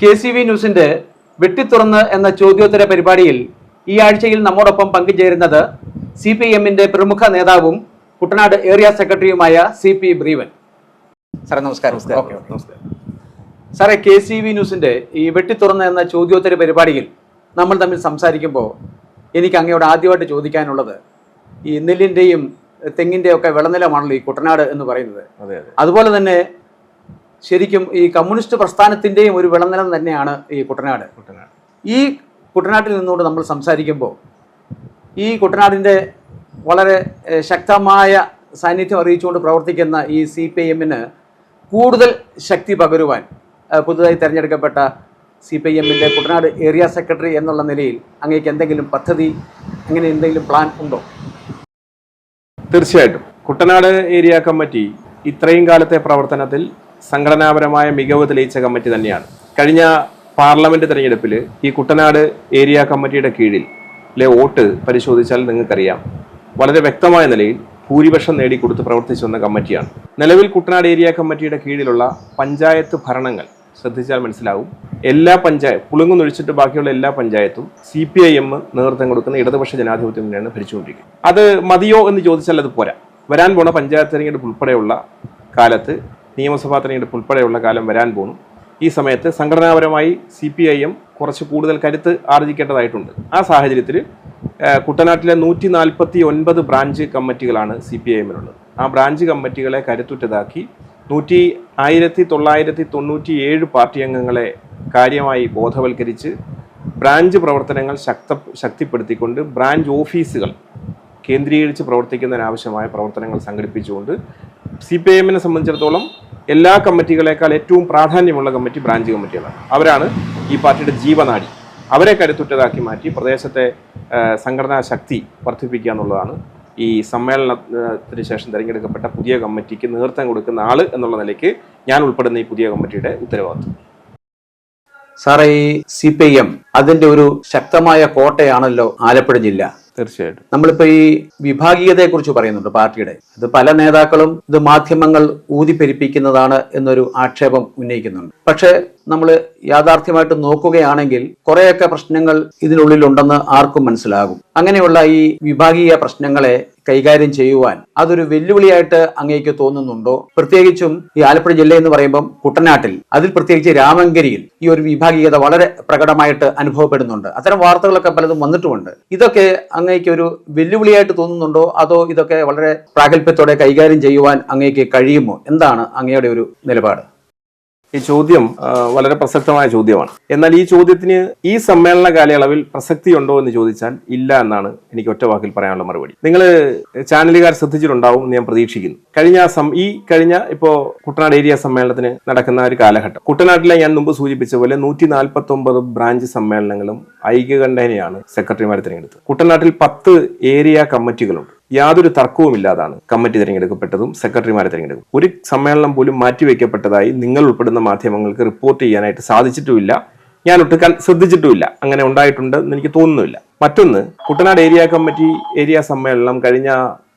K C V ന്യൂസിന്റെ വെട്ടിത്തുറന്ന് എന്ന ചോദ്യോത്തര പരിപാടിയിൽ ഈ ആഴ്ചയിൽ നമ്മോടൊപ്പം പങ്കുചേരുന്നത് സി പി എമ്മിന്റെ പ്രമുഖ നേതാവും കുട്ടനാട് ഏരിയ സെക്രട്ടറിയുമായ സി പി ബ്രീവൻ. സാറേ നമസ്കാരം. സാറേ കെ സി വി ന്യൂസിന്റെ ഈ വെട്ടിത്തുറന്ന് എന്ന ചോദ്യോത്തര പരിപാടിയിൽ നമ്മൾ തമ്മിൽ സംസാരിക്കുമ്പോൾ എനിക്ക് അങ്ങയോട് ആദ്യമായിട്ട് ചോദിക്കാനുള്ളത് ഈ നെല്ലിന്റെയും തെങ്ങിന്റെയും ഒക്കെ വിളനിലമാണല്ലോ ഈ കുട്ടനാട് എന്ന് പറയുന്നത്. അതെ അതെ. അതുപോലെ തന്നെ ശരിക്കും ഈ കമ്മ്യൂണിസ്റ്റ് പ്രസ്ഥാനത്തിന്റെയും ഒരു വിളനിലം തന്നെയാണ് ഈ കുട്ടനാട്. കുട്ടനാട്. ഈ കുട്ടനാട്ടിൽ നിന്നുകൊണ്ട് നമ്മൾ സംസാരിക്കുമ്പോൾ ഈ കുട്ടനാടിന്റെ വളരെ ശക്തമായ സാന്നിധ്യം അറിയിച്ചുകൊണ്ട് പ്രവർത്തിക്കുന്ന ഈ സി പി ഐ എമ്മിന് കൂടുതൽ ശക്തി പകരുവാൻ പുതുതായി തിരഞ്ഞെടുക്കപ്പെട്ട സി പി ഐ എമ്മിന്റെ കുട്ടനാട് ഏരിയ സെക്രട്ടറി എന്നുള്ള നിലയിൽ അങ്ങേക്ക് എന്തെങ്കിലും പദ്ധതി അങ്ങനെ എന്തെങ്കിലും പ്ലാൻ ഉണ്ടോ? തീർച്ചയായിട്ടും. കുട്ടനാട് ഏരിയ കമ്മിറ്റി ഇത്രയും കാലത്തെ പ്രവർത്തനത്തിൽ സംഘടനാപരമായ മികവ് തെളിയിച്ച കമ്മിറ്റി തന്നെയാണ്. കഴിഞ്ഞ പാർലമെന്റ് തെരഞ്ഞെടുപ്പിൽ ഈ കുട്ടനാട് ഏരിയ കമ്മിറ്റിയുടെ കീഴിൽ ലെ വോട്ട് പരിശോധിച്ചാൽ നിങ്ങൾക്കറിയാം. വളരെ വ്യക്തമായ നിലയിൽ ഭൂരിപക്ഷം നേടിക്കൊടുത്ത് പ്രവർത്തിച്ചു വന്ന കമ്മിറ്റിയാണ്. നിലവിൽ കുട്ടനാട് ഏരിയ കമ്മിറ്റിയുടെ കീഴിലുള്ള പഞ്ചായത്ത് ഭരണങ്ങൾ ശ്രദ്ധിച്ചാൽ മനസ്സിലാവും. എല്ലാ പഞ്ചായത്ത് പുളുങ്ങുന്നൊഴിച്ചിട്ട് ബാക്കിയുള്ള എല്ലാ പഞ്ചായത്തും സി പി ഐ എം നേതൃത്വം കൊടുക്കുന്ന ഇടതുപക്ഷ ജനാധിപത്യം തന്നെയാണ് ഭരിച്ചുകൊണ്ടിരിക്കുന്നത്. അത് മതിയോ എന്ന് ചോദിച്ചാൽ അത് പോരാ. വരാൻ പോണ പഞ്ചായത്ത് തെരഞ്ഞെടുപ്പ് ഉൾപ്പെടെയുള്ള കാലത്ത് നിയമസഭാ തെരഞ്ഞെടുപ്പ് ഉൾപ്പെടെയുള്ള കാലം വരാൻ പോകുന്നു ഈ സമയത്ത് സംഘടനാപരമായി സി പി ഐ എം കുറച്ച് കൂടുതൽ കരുത്ത് ആർജിക്കേണ്ടതായിട്ടുണ്ട്. ആ സാഹചര്യത്തിൽ കുട്ടനാട്ടിലെ നൂറ്റി നാൽപ്പത്തി ഒൻപത് ബ്രാഞ്ച് കമ്മിറ്റികളാണ് സി പി ഐ എമ്മിനുള്ളത് ആ ബ്രാഞ്ച് കമ്മിറ്റികളെ കരുത്തുറ്റതാക്കി നൂറ്റി ആയിരത്തി തൊള്ളായിരത്തി തൊണ്ണൂറ്റി ഏഴ് പാർട്ടി അംഗങ്ങളെ കാര്യമായി ബോധവൽക്കരിച്ച് ബ്രാഞ്ച് പ്രവർത്തനങ്ങൾ ശക്ത ശക്തിപ്പെടുത്തിക്കൊണ്ട് ബ്രാഞ്ച് ഓഫീസുകൾ കേന്ദ്രീകരിച്ച് പ്രവർത്തിക്കുന്നതിനാവശ്യമായ പ്രവർത്തനങ്ങൾ സംഘടിപ്പിച്ചുകൊണ്ട് സി പി ഐ എമ്മിനെ സംബന്ധിച്ചിടത്തോളം എല്ലാ കമ്മിറ്റികളെക്കാൾ ഏറ്റവും പ്രാധാന്യമുള്ള കമ്മിറ്റി ബ്രാഞ്ച് കമ്മിറ്റികളാണ്. അവരാണ് ഈ പാർട്ടിയുടെ ജീവനാടി. അവരെ കരുത്തുറ്റതാക്കി മാറ്റി പ്രദേശത്തെ സംഘടനാ ശക്തി വർദ്ധിപ്പിക്കുക എന്നുള്ളതാണ് ഈ സമ്മേളനത്തിന് ശേഷം തിരഞ്ഞെടുക്കപ്പെട്ട പുതിയ കമ്മിറ്റിക്ക് നേതൃത്വം കൊടുക്കുന്ന ആൾ എന്നുള്ള നിലയ്ക്ക് ഞാൻ ഉൾപ്പെടുന്ന ഈ പുതിയ കമ്മിറ്റിയുടെ ഉത്തരവാദിത്വം. സാറേ ഈ സി പി എം അതിന്റെ ഒരു ശക്തമായ കോട്ടയാണല്ലോ ആലപ്പുഴ ജില്ല. തീർച്ചയായിട്ടും. നമ്മളിപ്പോ ഈ വിഭാഗീയതയെ കുറിച്ച് പറയുന്നുണ്ട് പാർട്ടിയുടെ. ഇത് പല നേതാക്കളും ഇത് മാധ്യമങ്ങൾ ഊതിപ്പെരിപ്പിക്കുന്നതാണ് എന്നൊരു ആക്ഷേപം ഉന്നയിക്കുന്നുണ്ട്. പക്ഷേ നമ്മൾ യാഥാർത്ഥ്യമായിട്ട് നോക്കുകയാണെങ്കിൽ കുറേയൊക്കെ പ്രശ്നങ്ങൾ ഇതിനുള്ളിലുണ്ടെന്ന് ആർക്കും മനസ്സിലാകും. അങ്ങനെയുള്ള ഈ വിഭാഗീയ പ്രശ്നങ്ങളെ കൈകാര്യം ചെയ്യുവാൻ. അതൊരു വെല്ലുവിളിയായിട്ട് അങ്ങേക്ക് തോന്നുന്നുണ്ടോ? പ്രത്യേകിച്ചും ഈ ആലപ്പുഴ ജില്ല എന്ന് പറയുമ്പം കുട്ടനാട്ടിൽ അതിൽ പ്രത്യേകിച്ച് രാമങ്കരിയിൽ ഈ ഒരു വിഭാഗീയത വളരെ പ്രകടമായിട്ട് അനുഭവപ്പെടുന്നുണ്ട്. അത്തരം വാർത്തകളൊക്കെ പലതും വന്നിട്ടുമുണ്ട്. ഇതൊക്കെ അങ്ങേക്ക് ഒരു വെല്ലുവിളിയായിട്ട് തോന്നുന്നുണ്ടോ? അതോ ഇതൊക്കെ വളരെ പ്രാഗൽഭ്യത്തോടെ കൈകാര്യം ചെയ്യുവാൻ അങ്ങേക്ക് കഴിയുമോ? എന്താണ് അങ്ങയുടെ ഒരു നിലപാട്? ഈ ചോദ്യം വളരെ പ്രസക്തമായ ചോദ്യമാണ്. എന്നാൽ ഈ ചോദ്യത്തിന് ഈ സമ്മേളന കാലയളവിൽ പ്രസക്തി ഉണ്ടോ എന്ന് ചോദിച്ചാൽ ഇല്ല എന്നാണ് എനിക്ക് ഒറ്റ വാക്കിൽ പറയാനുള്ള മറുപടി. നിങ്ങൾ ചാനലുകാർ ശ്രദ്ധിച്ചിട്ടുണ്ടാവും എന്ന് ഞാൻ പ്രതീക്ഷിക്കുന്നു. കഴിഞ്ഞ ഈ കഴിഞ്ഞ ഇപ്പോ കുട്ടനാട് ഏരിയ സമ്മേളനത്തിന് നടക്കുന്ന ഒരു കാലഘട്ടം. കുട്ടനാട്ടിലെ ഞാൻ മുമ്പ് സൂചിപ്പിച്ച പോലെ നൂറ്റി നാൽപ്പത്തി ഒമ്പത് ബ്രാഞ്ച് സമ്മേളനങ്ങളും ഐക്യകണ്ഠേനയാണ് സെക്രട്ടറിമാരെ തിരഞ്ഞെടുത്തത്. കുട്ടനാട്ടിൽ പത്ത് ഏരിയ കമ്മിറ്റികളുണ്ട്. യാതൊരു തർക്കവുമില്ലാതാണ്. കമ്മിറ്റി തിരഞ്ഞെടുക്കപ്പെട്ടതും സെക്രട്ടറിമാരെ തിരഞ്ഞെടുക്കും. ഒരു സമ്മേളനം പോലും മാറ്റിവെക്കപ്പെട്ടതായി നിങ്ങൾ ഉൾപ്പെടുന്ന മാധ്യമങ്ങൾക്ക് റിപ്പോർട്ട് ചെയ്യാനായിട്ട് സാധിച്ചിട്ടുമില്ല. ഞാൻ ഒട്ടുക്കാൻ ശ്രദ്ധിച്ചിട്ടുമില്ല. അങ്ങനെ ഉണ്ടായിട്ടുണ്ട് എന്ന് എനിക്ക് തോന്നുന്നില്ല മറ്റൊന്ന് കുട്ടനാട് ഏരിയ കമ്മിറ്റി ഏരിയ സമ്മേളനം കഴിഞ്ഞ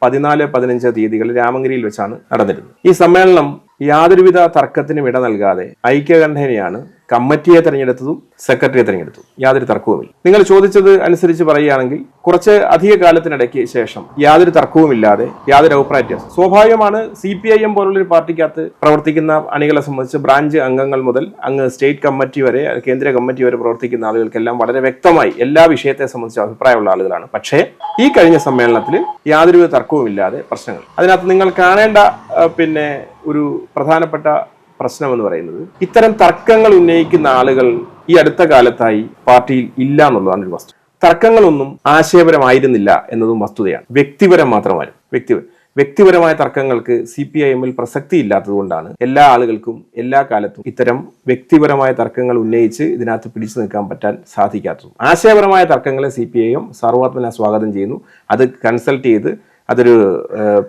പതിനാല് പതിനഞ്ച് തീയതികളിൽ രാമഗിരിയിൽ വെച്ചാണ് നടന്നിരുന്നത്. ഈ സമ്മേളനം യാതൊരുവിധ തർക്കത്തിനും ഇട നൽകാതെ ഐക്യകണ്ഠേനയാണ് കമ്മിറ്റിയെ തിരഞ്ഞെടുത്തതും സെക്രട്ടറിയെ തിരഞ്ഞെടുത്തു യാതൊരു തർക്കവുമില്ല. നിങ്ങൾ ചോദിച്ചത് അനുസരിച്ച് പറയുകയാണെങ്കിൽ കുറച്ച് അധിക കാലത്തിനിടയ്ക്ക് ശേഷം യാതൊരു തർക്കവുമില്ലാതെ യാതൊരു അഭിപ്രായ സ്വാഭാവികമാണ് സി പി ഐ എം പോലുള്ളൊരു പാർട്ടിക്കകത്ത് പ്രവർത്തിക്കുന്ന അണികളെ സംബന്ധിച്ച് ബ്രാഞ്ച് അംഗങ്ങൾ മുതൽ അങ്ങ് സ്റ്റേറ്റ് കമ്മിറ്റി വരെ കേന്ദ്ര കമ്മിറ്റി വരെ പ്രവർത്തിക്കുന്ന ആളുകൾക്കെല്ലാം വളരെ വ്യക്തമായി എല്ലാ വിഷയത്തെ സംബന്ധിച്ച് അഭിപ്രായമുള്ള ആളുകളാണ്. പക്ഷേ ഈ കഴിഞ്ഞ സമ്മേളനത്തിൽ യാതൊരുവിധ തർക്കവുമില്ലാതെ പ്രശ്നങ്ങൾ. അതിനകത്ത് നിങ്ങൾ കാണേണ്ട പിന്നെ ഒരു പ്രധാനപ്പെട്ട പ്രശ്നം എന്ന് പറയുന്നത്. ഇത്തരം തർക്കങ്ങൾ ഉന്നയിക്കുന്ന ആളുകൾ ഈ അടുത്ത കാലത്തായി പാർട്ടിയിൽ ഇല്ല എന്നുള്ളതാണ് ഒരു വസ്തു. തർക്കങ്ങളൊന്നും ആശയപരമായിരുന്നില്ല എന്നതും വസ്തുതയാണ്. വ്യക്തിപരം മാത്രമായിരുന്നു വ്യക്തി വ്യക്തിപരമായ തർക്കങ്ങൾക്ക് സി പി ഐ എമ്മിൽ പ്രസക്തി ഇല്ലാത്തതുകൊണ്ടാണ് എല്ലാ ആളുകൾക്കും എല്ലാ കാലത്തും ഇത്തരം വ്യക്തിപരമായ തർക്കങ്ങൾ ഉന്നയിച്ച് ഇതിനകത്ത് പിടിച്ചു നിൽക്കാൻ പറ്റാൻ സാധിക്കാത്തതും. ആശയപരമായ തർക്കങ്ങളെ സി പി ഐ എം സർവാത്മന സ്വാഗതം ചെയ്യുന്നു. അത് കൺസൾട്ട് ചെയ്ത് അതൊരു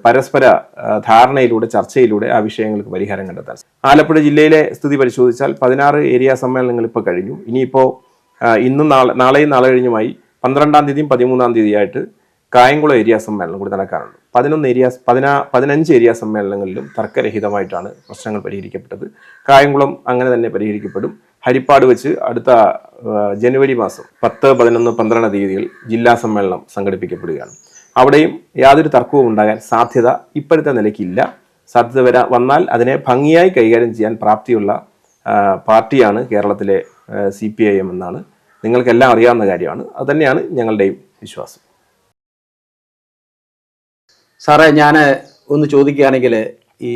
പരസ്പര ധാരണയിലൂടെ ചർച്ചയിലൂടെ ആ വിഷയങ്ങൾക്ക് പരിഹാരം കണ്ടെത്താൻ ആലപ്പുഴ ജില്ലയിലെ സ്ഥിതി പരിശോധിച്ചാൽ പതിനാറ് ഏരിയ സമ്മേളനങ്ങൾ ഇപ്പോൾ കഴിഞ്ഞു. ഇനിയിപ്പോൾ ഇന്നും നാളെ നാളെയും നാളെ കഴിഞ്ഞുമായി പന്ത്രണ്ടാം തീയതിയും പതിമൂന്നാം തീയതിയായിട്ട് കായംകുളം ഏരിയ സമ്മേളനം കൂടി നടക്കാറുണ്ട്. പതിനൊന്ന് ഏരിയ പതിനാ പതിനഞ്ച് ഏരിയ സമ്മേളനങ്ങളിലും തർക്കരഹിതമായിട്ടാണ് പ്രശ്നങ്ങൾ പരിഹരിക്കപ്പെട്ടത്. കായംകുളം അങ്ങനെ തന്നെ പരിഹരിക്കപ്പെടും. ഹരിപ്പാട് വെച്ച് അടുത്ത ജനുവരി മാസം പത്ത് പതിനൊന്ന് പന്ത്രണ്ട് തീയതികൾ ജില്ലാ സമ്മേളനം സംഘടിപ്പിക്കപ്പെടുകയാണ്. അവിടെയും യാതൊരു തർക്കവും ഉണ്ടാകാൻ സാധ്യത ഇപ്പോഴത്തെ നിലയ്ക്കില്ല. സാധ്യത വരാ വന്നാൽ അതിനെ ഭംഗിയായി കൈകാര്യം ചെയ്യാൻ പ്രാപ്തിയുള്ള പാർട്ടിയാണ് കേരളത്തിലെ സി പി ഐ എം എന്നാണ്. നിങ്ങൾക്കെല്ലാം അറിയാവുന്ന കാര്യമാണ്. അതുതന്നെയാണ് ഞങ്ങളുടെയും വിശ്വാസം. സാറേ ഞാൻ ഒന്ന് ചോദിക്കുകയാണെങ്കിൽ ഈ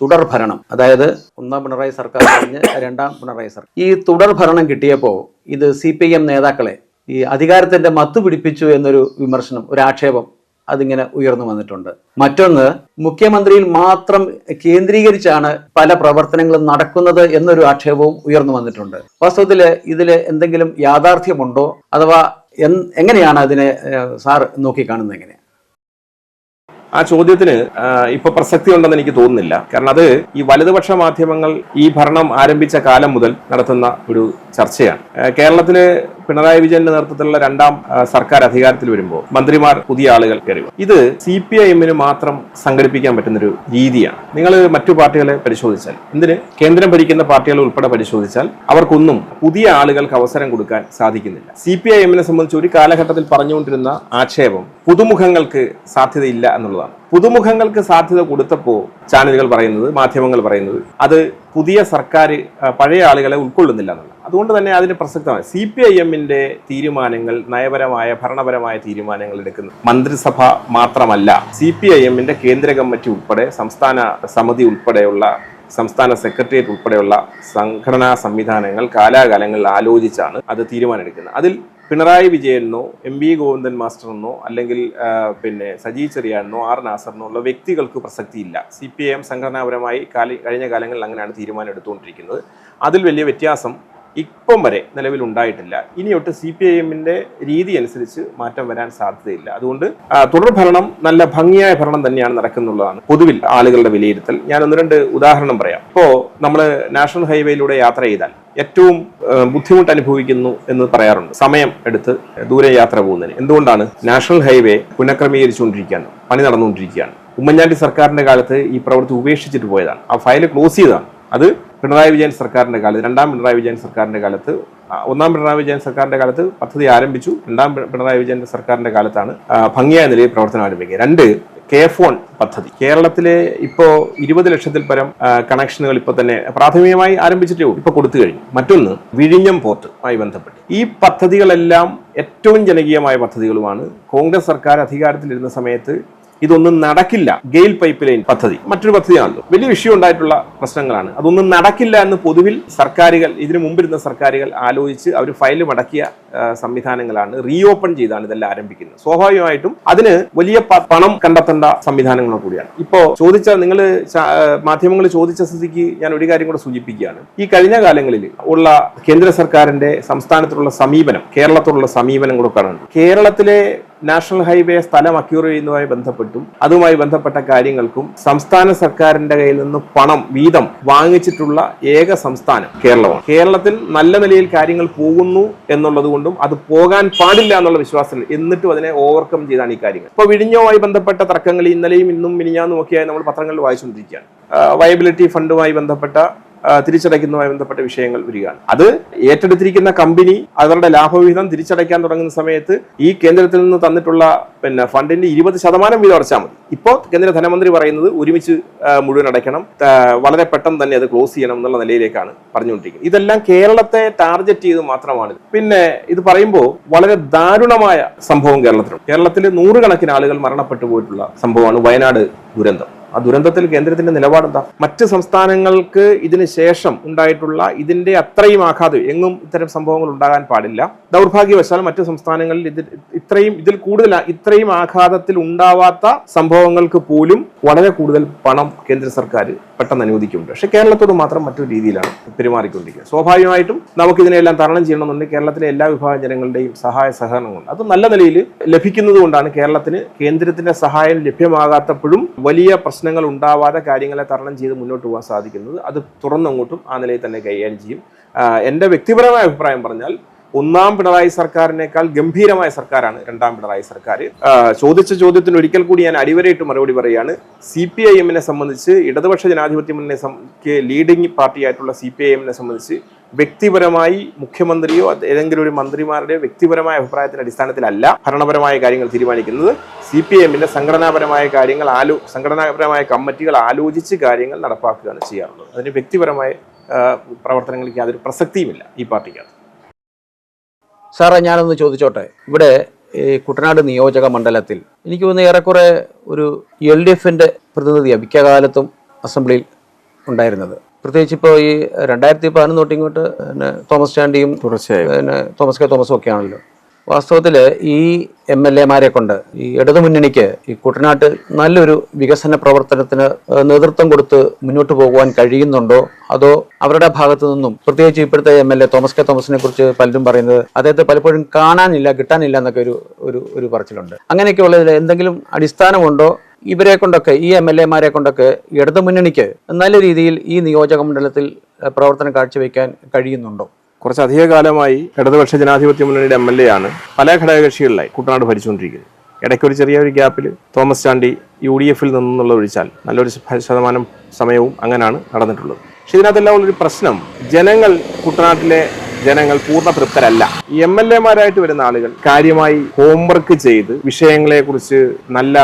തുടർ ഭരണം അതായത് ഒന്നാം പിണറായി സർക്കാർ കഴിഞ്ഞ് രണ്ടാം പിണറായി സർക്കാർ. ഈ തുടർ ഭരണം കിട്ടിയപ്പോൾ ഇത് സി പി എം നേതാക്കളെ ഈ അധികാരത്തിന്റെ മത്ത് പിടിപ്പിച്ചു എന്നൊരു വിമർശനം ഒരു ആക്ഷേപം അതിങ്ങനെ ഉയർന്നു വന്നിട്ടുണ്ട്. മറ്റൊന്ന് മുഖ്യമന്ത്രിയിൽ മാത്രം കേന്ദ്രീകരിച്ചാണ് പല പ്രവർത്തനങ്ങളും നടക്കുന്നത് എന്നൊരു ആക്ഷേപവും ഉയർന്നു വന്നിട്ടുണ്ട്. വാസ്തവത്തിൽ ഇതിൽ എന്തെങ്കിലും യാഥാർത്ഥ്യമുണ്ടോ? അഥവാ എങ്ങനെയാണ് അതിനെ സാർ നോക്കിക്കാണുന്നത് എങ്ങനെയാണ് ആ ചോദ്യത്തിന് ഇപ്പൊ പ്രസക്തി ഉണ്ടെന്ന് എനിക്ക് തോന്നുന്നില്ല. കാരണം അത് ഈ വലതുപക്ഷ മാധ്യമങ്ങൾ ഈ ഭരണം ആരംഭിച്ച കാലം മുതൽ നടത്തുന്ന ഒരു ചർച്ചയാണ്. കേരളത്തിൽ പിണറായി വിജയന്റെ നേതൃത്വത്തിലുള്ള രണ്ടാം സർക്കാർ അധികാരത്തിൽ വരുമ്പോൾ മന്ത്രിമാർ പുതിയ ആളുകൾ കയറി ഇത് സി പി ഐ എമ്മിന് മാത്രം സംഘടിപ്പിക്കാൻ പറ്റുന്നൊരു രീതിയാണ്. നിങ്ങൾ മറ്റു പാർട്ടികളെ പരിശോധിച്ചാൽ എന്തിന്? കേന്ദ്രം ഭരിക്കുന്ന പാർട്ടികൾ ഉൾപ്പെടെ പരിശോധിച്ചാൽ അവർക്കൊന്നും പുതിയ ആളുകൾക്ക് അവസരം കൊടുക്കാൻ സാധിക്കുന്നില്ല. സി പി ഐ എമ്മിനെ സംബന്ധിച്ച് ഒരു കാലഘട്ടത്തിൽ പറഞ്ഞുകൊണ്ടിരുന്ന ആക്ഷേപം പുതുമുഖങ്ങൾക്ക് സാധ്യതയില്ല എന്നുള്ളതാണ്. പുതുമുഖങ്ങൾക്ക് സാധ്യത കൊടുത്തപ്പോൾ ചാനലുകൾ പറയുന്നത് മാധ്യമങ്ങൾ പറയുന്നത് അത് പുതിയ സർക്കാർ പഴയ ആളുകളെ ഉൾക്കൊള്ളുന്നില്ല എന്നുള്ളത് അതുകൊണ്ട് തന്നെ അതിന് പ്രസക്തമായി സി പി ഐ എമ്മിന്റെ തീരുമാനങ്ങൾ നയപരമായ ഭരണപരമായ തീരുമാനങ്ങൾ എടുക്കുന്നു. മന്ത്രിസഭ മാത്രമല്ല സി പി ഐ എമ്മിന്റെ കേന്ദ്ര കമ്മിറ്റി ഉൾപ്പെടെ സംസ്ഥാന സമിതി ഉൾപ്പെടെയുള്ള സംസ്ഥാന സെക്രട്ടേറിയറ്റ് ഉൾപ്പെടെയുള്ള സംഘടനാ സംവിധാനങ്ങൾ കാലാകാലങ്ങളിൽ ആലോചിച്ചാണ് അത് തീരുമാനമെടുക്കുന്നത്. അതിൽ പിണറായി വിജയനെന്നോ എം വി ഗോവിന്ദൻ മാസ്റ്ററെന്നോ അല്ലെങ്കിൽ പിന്നെ സജി ചെറിയാനോ ആർ നാസറിനോ ഉള്ള വ്യക്തികൾക്ക് പ്രസക്തിയില്ല. സി പി ഐ എം സംഘടനാപരമായി കഴിഞ്ഞ കാലങ്ങളിൽ അങ്ങനെയാണ് തീരുമാനം എടുത്തുകൊണ്ടിരിക്കുന്നത് അതിൽ വലിയ വ്യത്യാസം ഇപ്പം വരെ നിലവിലുണ്ടായിട്ടില്ല. ഇനിയൊട്ട് സി പി ഐ എമ്മിന്റെ രീതി അനുസരിച്ച് മാറ്റം വരാൻ സാധ്യതയില്ല. അതുകൊണ്ട് തുടർ ഭരണം നല്ല ഭംഗിയായ ഭരണം തന്നെയാണ് നടക്കുന്നുള്ളതാണ്. പൊതുവിൽ ആളുകളുടെ വിലയിരുത്തൽ. ഞാൻ ഒന്ന് രണ്ട് ഉദാഹരണം പറയാം. ഇപ്പോ നമ്മൾ നാഷണൽ ഹൈവേയിലൂടെ യാത്ര ചെയ്താൽ ഏറ്റവും ബുദ്ധിമുട്ട് അനുഭവിക്കുന്നു എന്ന് പറയാറുണ്ട്. സമയം എടുത്ത് ദൂരെ യാത്ര പോകുന്നതിന്. എന്തുകൊണ്ടാണ്? National highway പുനഃക്രമീകരിച്ചുകൊണ്ടിരിക്കുകയാണ്. പണി നടന്നുകൊണ്ടിരിക്കുകയാണ്. ഉമ്മൻചാണ്ടി സർക്കാരിന്റെ കാലത്ത് ഈ പ്രവൃത്തി ഉപേക്ഷിച്ചിട്ട് പോയതാണ്. ആ ഫയൽ ക്ലോസ് ചെയ്തതാണ്. അത് പിണറായി വിജയൻ സർക്കാരിന്റെ കാലത്ത് രണ്ടാം പിണറായി വിജയൻ സർക്കാരിന്റെ കാലത്ത് ഒന്നാം പിണറായി വിജയൻ സർക്കാരിന്റെ കാലത്ത് പദ്ധതി ആരംഭിച്ചു. രണ്ടാം പിണറായി വിജയൻ സർക്കാരിന്റെ കാലത്താണ് ഭംഗിയായ നിലയിൽ പ്രവർത്തനം ആരംഭിക്കുക. രണ്ട് കെ ഫോൺ പദ്ധതി. കേരളത്തിലെ ഇപ്പോൾ ഇരുപത് ലക്ഷത്തിൽ പരം കണക്ഷനുകൾ ഇപ്പോൾ തന്നെ പ്രാഥമികമായി ആരംഭിച്ചിട്ടേ ഉള്ളൂ. ഇപ്പൊ കൊടുത്തു കഴിഞ്ഞു. മറ്റൊന്ന് വിഴിഞ്ഞം പോർട്ടുമായി ബന്ധപ്പെട്ട്. ഈ പദ്ധതികളെല്ലാം ഏറ്റവും ജനകീയമായ പദ്ധതികളുമാണ്. കോൺഗ്രസ് സർക്കാർ അധികാരത്തിലിരുന്ന സമയത്ത് ഇതൊന്നും നടക്കില്ല. ഗെയിൽ പൈപ്പ് ലൈൻ പദ്ധതി. മറ്റൊരു പദ്ധതിയാണല്ലോ. വലിയ വിഷയം ഉണ്ടായിട്ടുള്ള പ്രശ്നങ്ങളാണ്. അതൊന്നും നടക്കില്ല എന്ന് പൊതുവിൽ സർക്കാരുകൾ ഇതിനു മുമ്പിരുന്ന സർക്കാരുകൾ ആലോചിച്ച് അവർ ഫയൽ മടക്കിയ സംവിധാനങ്ങളാണ് റീഓപ്പൺ ചെയ്താണ് ഇതെല്ലാം ആരംഭിക്കുന്നത്. സ്വാഭാവികമായിട്ടും അതിന് വലിയ പണം കണ്ടെത്തേണ്ട സംവിധാനങ്ങളോ കൂടിയാണ്. ഇപ്പോൾ ചോദിച്ച നിങ്ങൾ മാധ്യമങ്ങൾ ചോദിച്ച സ്ഥിതിക്ക് ഞാൻ ഒരു കാര്യം കൂടെ സൂചിപ്പിക്കുകയാണ്. ഈ കഴിഞ്ഞ കാലങ്ങളിൽ ഉള്ള കേന്ദ്ര സർക്കാരിന്റെ സംസ്ഥാനത്തിലുള്ള സമീപനം കേരളത്തിലുള്ള സമീപനം കൂടെ കാണുന്നുണ്ട് കേരളത്തിലെ നാഷണൽ ഹൈവേ സ്ഥലം അക്യൂർ ചെയ്യുന്നതുമായി ബന്ധപ്പെട്ടും അതുമായി ബന്ധപ്പെട്ട കാര്യങ്ങൾക്കും സംസ്ഥാന സർക്കാരിന്റെ കയ്യിൽ നിന്ന് പണം വീതം വാങ്ങിച്ചിട്ടുള്ള ഏക സംസ്ഥാനം കേരളമാണ്. കേരളത്തിൽ നല്ല നിലയിൽ കാര്യങ്ങൾ പോകുന്നു എന്നുള്ളത് കൊണ്ടും അത് പോകാൻ പാടില്ല എന്നുള്ള വിശ്വാസത്തിൽ എന്നിട്ടും അതിനെ ഓവർകം ചെയ്താണ് ഈ കാര്യങ്ങൾ. ഇപ്പോൾ വിഴിഞ്ഞവുമായി ബന്ധപ്പെട്ട തർക്കങ്ങൾ ഇന്നലെയും ഇന്നും മിനിഞ്ഞാന്നും ഒക്കെയായി നമ്മൾ പത്രങ്ങളിൽ വായിച്ചുകൊണ്ടിരിക്കുകയാണ്. വയബിലിറ്റി ഫണ്ടുമായി ബന്ധപ്പെട്ട തിരിച്ചടയ്ക്കുന്നതുമായി ബന്ധപ്പെട്ട വിഷയങ്ങൾ വരികയാണ്. അത് ഏറ്റെടുത്തിരിക്കുന്ന കമ്പനി അവരുടെ ലാഭവിഹിതം തിരിച്ചടയ്ക്കാൻ തുടങ്ങുന്ന സമയത്ത് ഈ കേന്ദ്രത്തിൽ നിന്ന് തന്നിട്ടുള്ള പിന്നെ ഫണ്ടിന്റെ ഇരുപത് ശതമാനം വീതം അടച്ചാൽ മതി. ഇപ്പോൾ കേന്ദ്ര ധനമന്ത്രി പറയുന്നത് ഒരുമിച്ച് മുഴുവൻ അടയ്ക്കണം. വളരെ പെട്ടെന്ന് തന്നെ അത് ക്ലോസ് ചെയ്യണം എന്നുള്ള നിലയിലേക്കാണ് പറഞ്ഞുകൊണ്ടിരിക്കുന്നത്. ഇതെല്ലാം കേരളത്തെ ടാർഗറ്റ് ചെയ്ത് മാത്രമാണ്. പിന്നെ ഇത് പറയുമ്പോൾ വളരെ ദാരുണമായ സംഭവം കേരളത്തിലുണ്ട്. കേരളത്തിൽ നൂറുകണക്കിന് ആളുകൾ മരണപ്പെട്ടു പോയിട്ടുള്ള സംഭവമാണ് വയനാട് ദുരന്തം. ആ ദുരന്തത്തിൽ കേന്ദ്രത്തിന്റെ നിലപാടെന്താ? മറ്റ് സംസ്ഥാനങ്ങൾക്ക് ഇതിന് ശേഷം ഉണ്ടായിട്ടുള്ള ഇതിന്റെ അത്രയും ആഘാതം എങ്ങും ഇത്തരം സംഭവങ്ങൾ ഉണ്ടാകാൻ പാടില്ല. ദൗർഭാഗ്യവശാൽ മറ്റ് സംസ്ഥാനങ്ങളിൽ ഇത് ഇത്രയും ഇതിൽ കൂടുതൽ ഇത്രയും ആഘാതത്തിൽ ഉണ്ടാവാത്ത സംഭവങ്ങൾക്ക് പോലും വളരെ കൂടുതൽ പണം കേന്ദ്ര സർക്കാർ പെട്ടെന്ന് അനുവദിക്കുന്നുണ്ട്. പക്ഷെ കേരളത്തോട് മാത്രം മറ്റൊരു രീതിയിലാണ് പെരുമാറിക്കൊണ്ടിരിക്കുന്നത് സ്വാഭാവികമായിട്ടും നമുക്കിതിനെല്ലാം തരണം ചെയ്യണമെന്നുണ്ടെങ്കിൽ കേരളത്തിലെ എല്ലാ വിഭാഗം ജനങ്ങളുടെയും സഹായ സഹകരണങ്ങളുണ്ട്. അത് നല്ല നിലയിൽ ലഭിക്കുന്നത് കൊണ്ടാണ് കേരളത്തിന് കേന്ദ്രത്തിന്റെ സഹായം ലഭ്യമാകാത്തപ്പോഴും വലിയ പ്രശ്നങ്ങൾ ഉണ്ടാവാതെ കാര്യങ്ങളെ തരണം ചെയ്ത് മുന്നോട്ട് പോകാൻ സാധിക്കുന്നത്. അത് തുറന്നങ്ങോട്ടും ആ നിലയിൽ തന്നെ കൈകാര്യം ചെയ്യും. എന്റെ വ്യക്തിപരമായ അഭിപ്രായം പറഞ്ഞാൽ ഒന്നാം പിണറായി സർക്കാരിനേക്കാൾ ഗംഭീരമായ സർക്കാരാണ് രണ്ടാം പിണറായി സർക്കാർ ചോദിച്ച ചോദ്യത്തിന് ഒരിക്കൽ കൂടി ഞാൻ അടിവരയിട്ട് മറുപടി പറയുകയാണ്. സി പി ഐ എമ്മിനെ സംബന്ധിച്ച് ഇടതുപക്ഷ ജനാധിപത്യ മുന്നണി ലീഡിംഗ് പാർട്ടിയായിട്ടുള്ള സി പി ഐ എമ്മിനെ സംബന്ധിച്ച് വ്യക്തിപരമായി മുഖ്യമന്ത്രിയോ ഏതെങ്കിലും ഒരു മന്ത്രിമാരുടെ വ്യക്തിപരമായ അഭിപ്രായത്തിന്റെ അടിസ്ഥാനത്തിലല്ല ഭരണപരമായ കാര്യങ്ങൾ തീരുമാനിക്കുന്നത്. സി പി എമ്മിന്റെ സംഘടനാപരമായ കാര്യങ്ങൾ ആലോ സംഘടനാപരമായ കമ്മിറ്റികൾ ആലോചിച്ച് കാര്യങ്ങൾ നടപ്പാക്കുകയാണ് ചെയ്യാറുള്ളത്. അതിന് വ്യക്തിപരമായ പ്രവർത്തനങ്ങൾക്ക് യാതൊരു പ്രസക്തിയുമില്ല ഈ പാർട്ടിക്കകത്ത്. സാറേ ഞാനൊന്ന് ചോദിച്ചോട്ടെ. ഇവിടെ ഈ കുട്ടനാട് നിയോജക മണ്ഡലത്തിൽ എനിക്ക് തോന്നുന്നു ഏറെക്കുറെ ഒരു എൽ ഡി എഫിന്റെ പ്രതിനിധിയാണ് മിക്ക കാലത്തും അസംബ്ലിയിൽ ഉണ്ടായിരുന്നത്. പ്രത്യേകിച്ച് ഇപ്പോൾ ഈ രണ്ടായിരത്തി പതിനൊന്ന് തൊട്ട് ഇങ്ങോട്ട് പിന്നെ തോമസ് ചാണ്ടിയും തുടർച്ചയായി. പിന്നെ തോമസ് കെ തോമസും ഒക്കെ ആണല്ലോ വാസ്തവത്തിൽ ഈ എം എൽ എമാരെ കൊണ്ട് ഈ ഇടതുമുന്നണിക്ക് ഈ കുട്ടനാട്ട് നല്ലൊരു വികസന പ്രവർത്തനത്തിന് നേതൃത്വം കൊടുത്ത് മുന്നോട്ട് പോകുവാൻ കഴിയുന്നുണ്ടോ? അതോ അവരുടെ ഭാഗത്തു നിന്നും പ്രത്യേകിച്ച് ഇപ്പോഴത്തെ M L A Thomas K തോമസിനെ കുറിച്ച് പലരും പറയുന്നത് അദ്ദേഹത്തെ പലപ്പോഴും കാണാനില്ല കിട്ടാനില്ല എന്നൊക്കെ ഒരു ഒരു ഒരു പറച്ചിലുണ്ട്. അങ്ങനെയൊക്കെ ഉള്ളതിൽ എന്തെങ്കിലും അടിസ്ഥാനമുണ്ടോ? ഇവരെ കൊണ്ടൊക്കെ ഈ എം എൽ എമാരെ കൊണ്ടൊക്കെ ഇടതുമുന്നണിക്ക് നല്ല രീതിയിൽ ഈ നിയോജക മണ്ഡലത്തിൽ പ്രവർത്തനം കാഴ്ചവെക്കാൻ കഴിയുന്നുണ്ടോ? കുറച്ച് അധിക കാലമായി ഇടതുപക്ഷ ജനാധിപത്യ മുന്നണിയുടെ എം എൽ എ ആണ്. പല ഘടകകക്ഷികളിലായി കുട്ടനാട് ഭരിച്ചുകൊണ്ടിരിക്കുന്നത് ഇടയ്ക്ക് ഒരു ചെറിയ ഒരു ഗ്യാപ്പിൽ തോമസ് ചാണ്ടി യു ഡി എഫിൽ നിന്നുള്ള ഒഴിച്ചാൽ നല്ലൊരു ശതമാനം സമയവും അങ്ങനെയാണ് നടന്നിട്ടുള്ളത്. പക്ഷെ ഇതിനകത്തെല്ലാം ഉള്ളൊരു പ്രശ്നം ജനങ്ങൾ കുട്ടനാട്ടിലെ ജനങ്ങൾ പൂർണ തൃപ്തരല്ല. എം എൽ എമാരായിട്ട് വരുന്ന ആളുകൾ കാര്യമായി ഹോംവർക്ക് ചെയ്ത് വിഷയങ്ങളെക്കുറിച്ച് നല്ല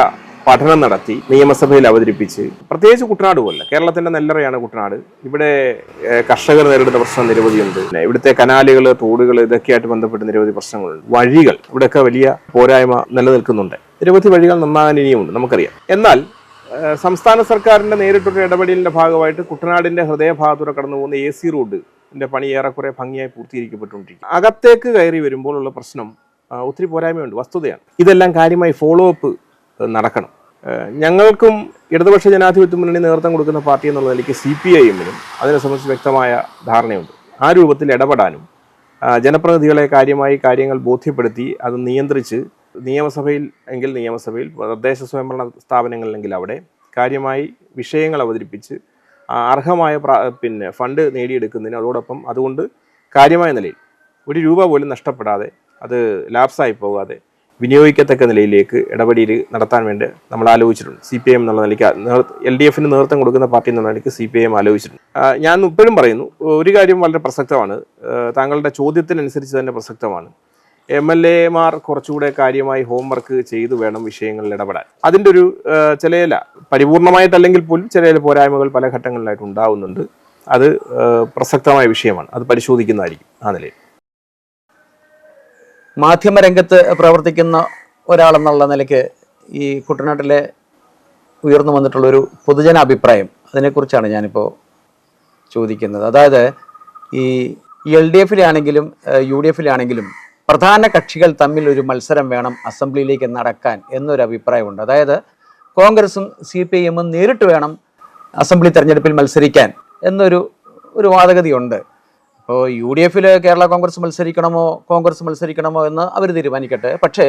പഠനം നടത്തി നിയമസഭയിൽ അവതരിപ്പിച്ച് പ്രത്യേകിച്ച് കുട്ടനാട് പോലെ കേരളത്തിന്റെ നെല്ലറയാണ് കുട്ടനാട്. ഇവിടെ കർഷകർ നേരിടുന്ന പ്രശ്നം നിരവധിയുണ്ട് ഇവിടുത്തെ കനാലുകൾ തോടുകൾ ഇതൊക്കെയായിട്ട് ബന്ധപ്പെട്ട് നിരവധി പ്രശ്നങ്ങളുണ്ട്. വഴികൾ ഇവിടെയൊക്കെ വലിയ പോരായ്മ നിലനിൽക്കുന്നുണ്ട്. നിരവധി വഴികൾ നന്നാകാൻ ഇനിയുമുണ്ട് നമുക്കറിയാം. എന്നാൽ സംസ്ഥാന സർക്കാരിന്റെ നേരിട്ടൊരു ഇടപെടലിന്റെ ഭാഗമായിട്ട് കുട്ടനാടിന്റെ ഹൃദയഭാഗത്തൂടെ കടന്നു പോകുന്ന എ സി റോഡിന്റെ പണി ഏറെക്കുറെ ഭംഗിയായി പൂർത്തീകരിക്കപ്പെട്ടുകൊണ്ടിരിക്കും. അകത്തേക്ക് കയറി വരുമ്പോഴുള്ള പ്രശ്നം ഒത്തിരി പോരായ്മയുണ്ട് വസ്തുതയാണ്. ഇതെല്ലാം കാര്യമായി ഫോളോ അപ്പ് നടക്കണം. ഞങ്ങൾക്കും ഇടതുപക്ഷ ജനാധിപത്യ മുന്നണി നേതൃത്വം കൊടുക്കുന്ന പാർട്ടി എന്നുള്ള നിലയ്ക്ക് സി പി ഐ എമ്മിനും അതിനെ സംബന്ധിച്ച് വ്യക്തമായ ധാരണയുണ്ട്. ആ രൂപത്തിൽ ഇടപെടാനും ജനപ്രതിനിധികളെ കാര്യമായി കാര്യങ്ങൾ ബോധ്യപ്പെടുത്തി അത് നിയന്ത്രിച്ച് നിയമസഭയിൽ എങ്കിൽ നിയമസഭയിൽ തദ്ദേശ സ്വയംഭരണ സ്ഥാപനങ്ങളിലെങ്കിൽ അവിടെ കാര്യമായി വിഷയങ്ങൾ അവതരിപ്പിച്ച് അർഹമായ പിന്നെ ഫണ്ട് നേടിയെടുക്കുന്നതിന് അതോടൊപ്പം അതുകൊണ്ട് കാര്യമായ നിലയിൽ ഒരു രൂപ പോലും നഷ്ടപ്പെടാതെ അത് ലാപ്സായി പോകാതെ വിനിയോഗിക്കത്തക്ക നിലയിലേക്ക് ഇടപെടൽ നടത്താൻ വേണ്ടി നമ്മൾ ആലോചിച്ചിട്ടുണ്ട്. സി പി എം എന്നുള്ള നിലയ്ക്ക് എൽ ഡി എഫിന് നേതൃത്വം കൊടുക്കുന്ന പാർട്ടി എന്നുള്ള നിലയ്ക്ക് സി പി ഐ എം ആലോചിച്ചിട്ടുണ്ട്. ഞാൻ ഇപ്പോഴും പറയുന്നു ഒരു കാര്യം വളരെ പ്രസക്തമാണ്. താങ്കളുടെ ചോദ്യത്തിനനുസരിച്ച് തന്നെ പ്രസക്തമാണ്. എം എൽ എമാർ കുറച്ചുകൂടെ കാര്യമായി ഹോംവർക്ക് ചെയ്തു വേണം വിഷയങ്ങളിൽ ഇടപെടാൻ. അതിന്റെ ഒരു ചില പരിപൂർണമായിട്ടല്ലെങ്കിൽ പോലും ചില പോരായ്മകൾ പല ഘട്ടങ്ങളിലായിട്ട് ഉണ്ടാവുന്നുണ്ട്. അത് പ്രസക്തമായ വിഷയമാണ്. അത് പരിശോധിക്കുന്നതായിരിക്കും ആ നിലയിൽ. മാധ്യമരംഗത്ത് പ്രവർത്തിക്കുന്ന ഒരാളെന്നുള്ള നിലയ്ക്ക് ഈ കുട്ടനാട്ടിലെ ഉയർന്നു വന്നിട്ടുള്ള ഒരു പൊതുജന അഭിപ്രായം അതിനെക്കുറിച്ചാണ് ഞാനിപ്പോൾ ചോദിക്കുന്നത്. അതായത് ഈ എൽ ഡി എഫിലാണെങ്കിലും യു ഡി എഫിലാണെങ്കിലും പ്രധാന കക്ഷികൾ തമ്മിൽ ഒരു മത്സരം വേണം അസംബ്ലിയിലേക്ക് നടക്കാൻ എന്നൊരു അഭിപ്രായമുണ്ട്. അതായത് കോൺഗ്രസും സി പി ഐ എമ്മും നേരിട്ട് വേണം അസംബ്ലി തെരഞ്ഞെടുപ്പിൽ മത്സരിക്കാൻ എന്നൊരു ഒരു വാദഗതിയുണ്ട്. ഇപ്പോൾ യു ഡി എഫിൽ കേരള കോൺഗ്രസ് മത്സരിക്കണമോ കോൺഗ്രസ് മത്സരിക്കണമോ എന്ന് അവർ തീരുമാനിക്കട്ടെ. പക്ഷേ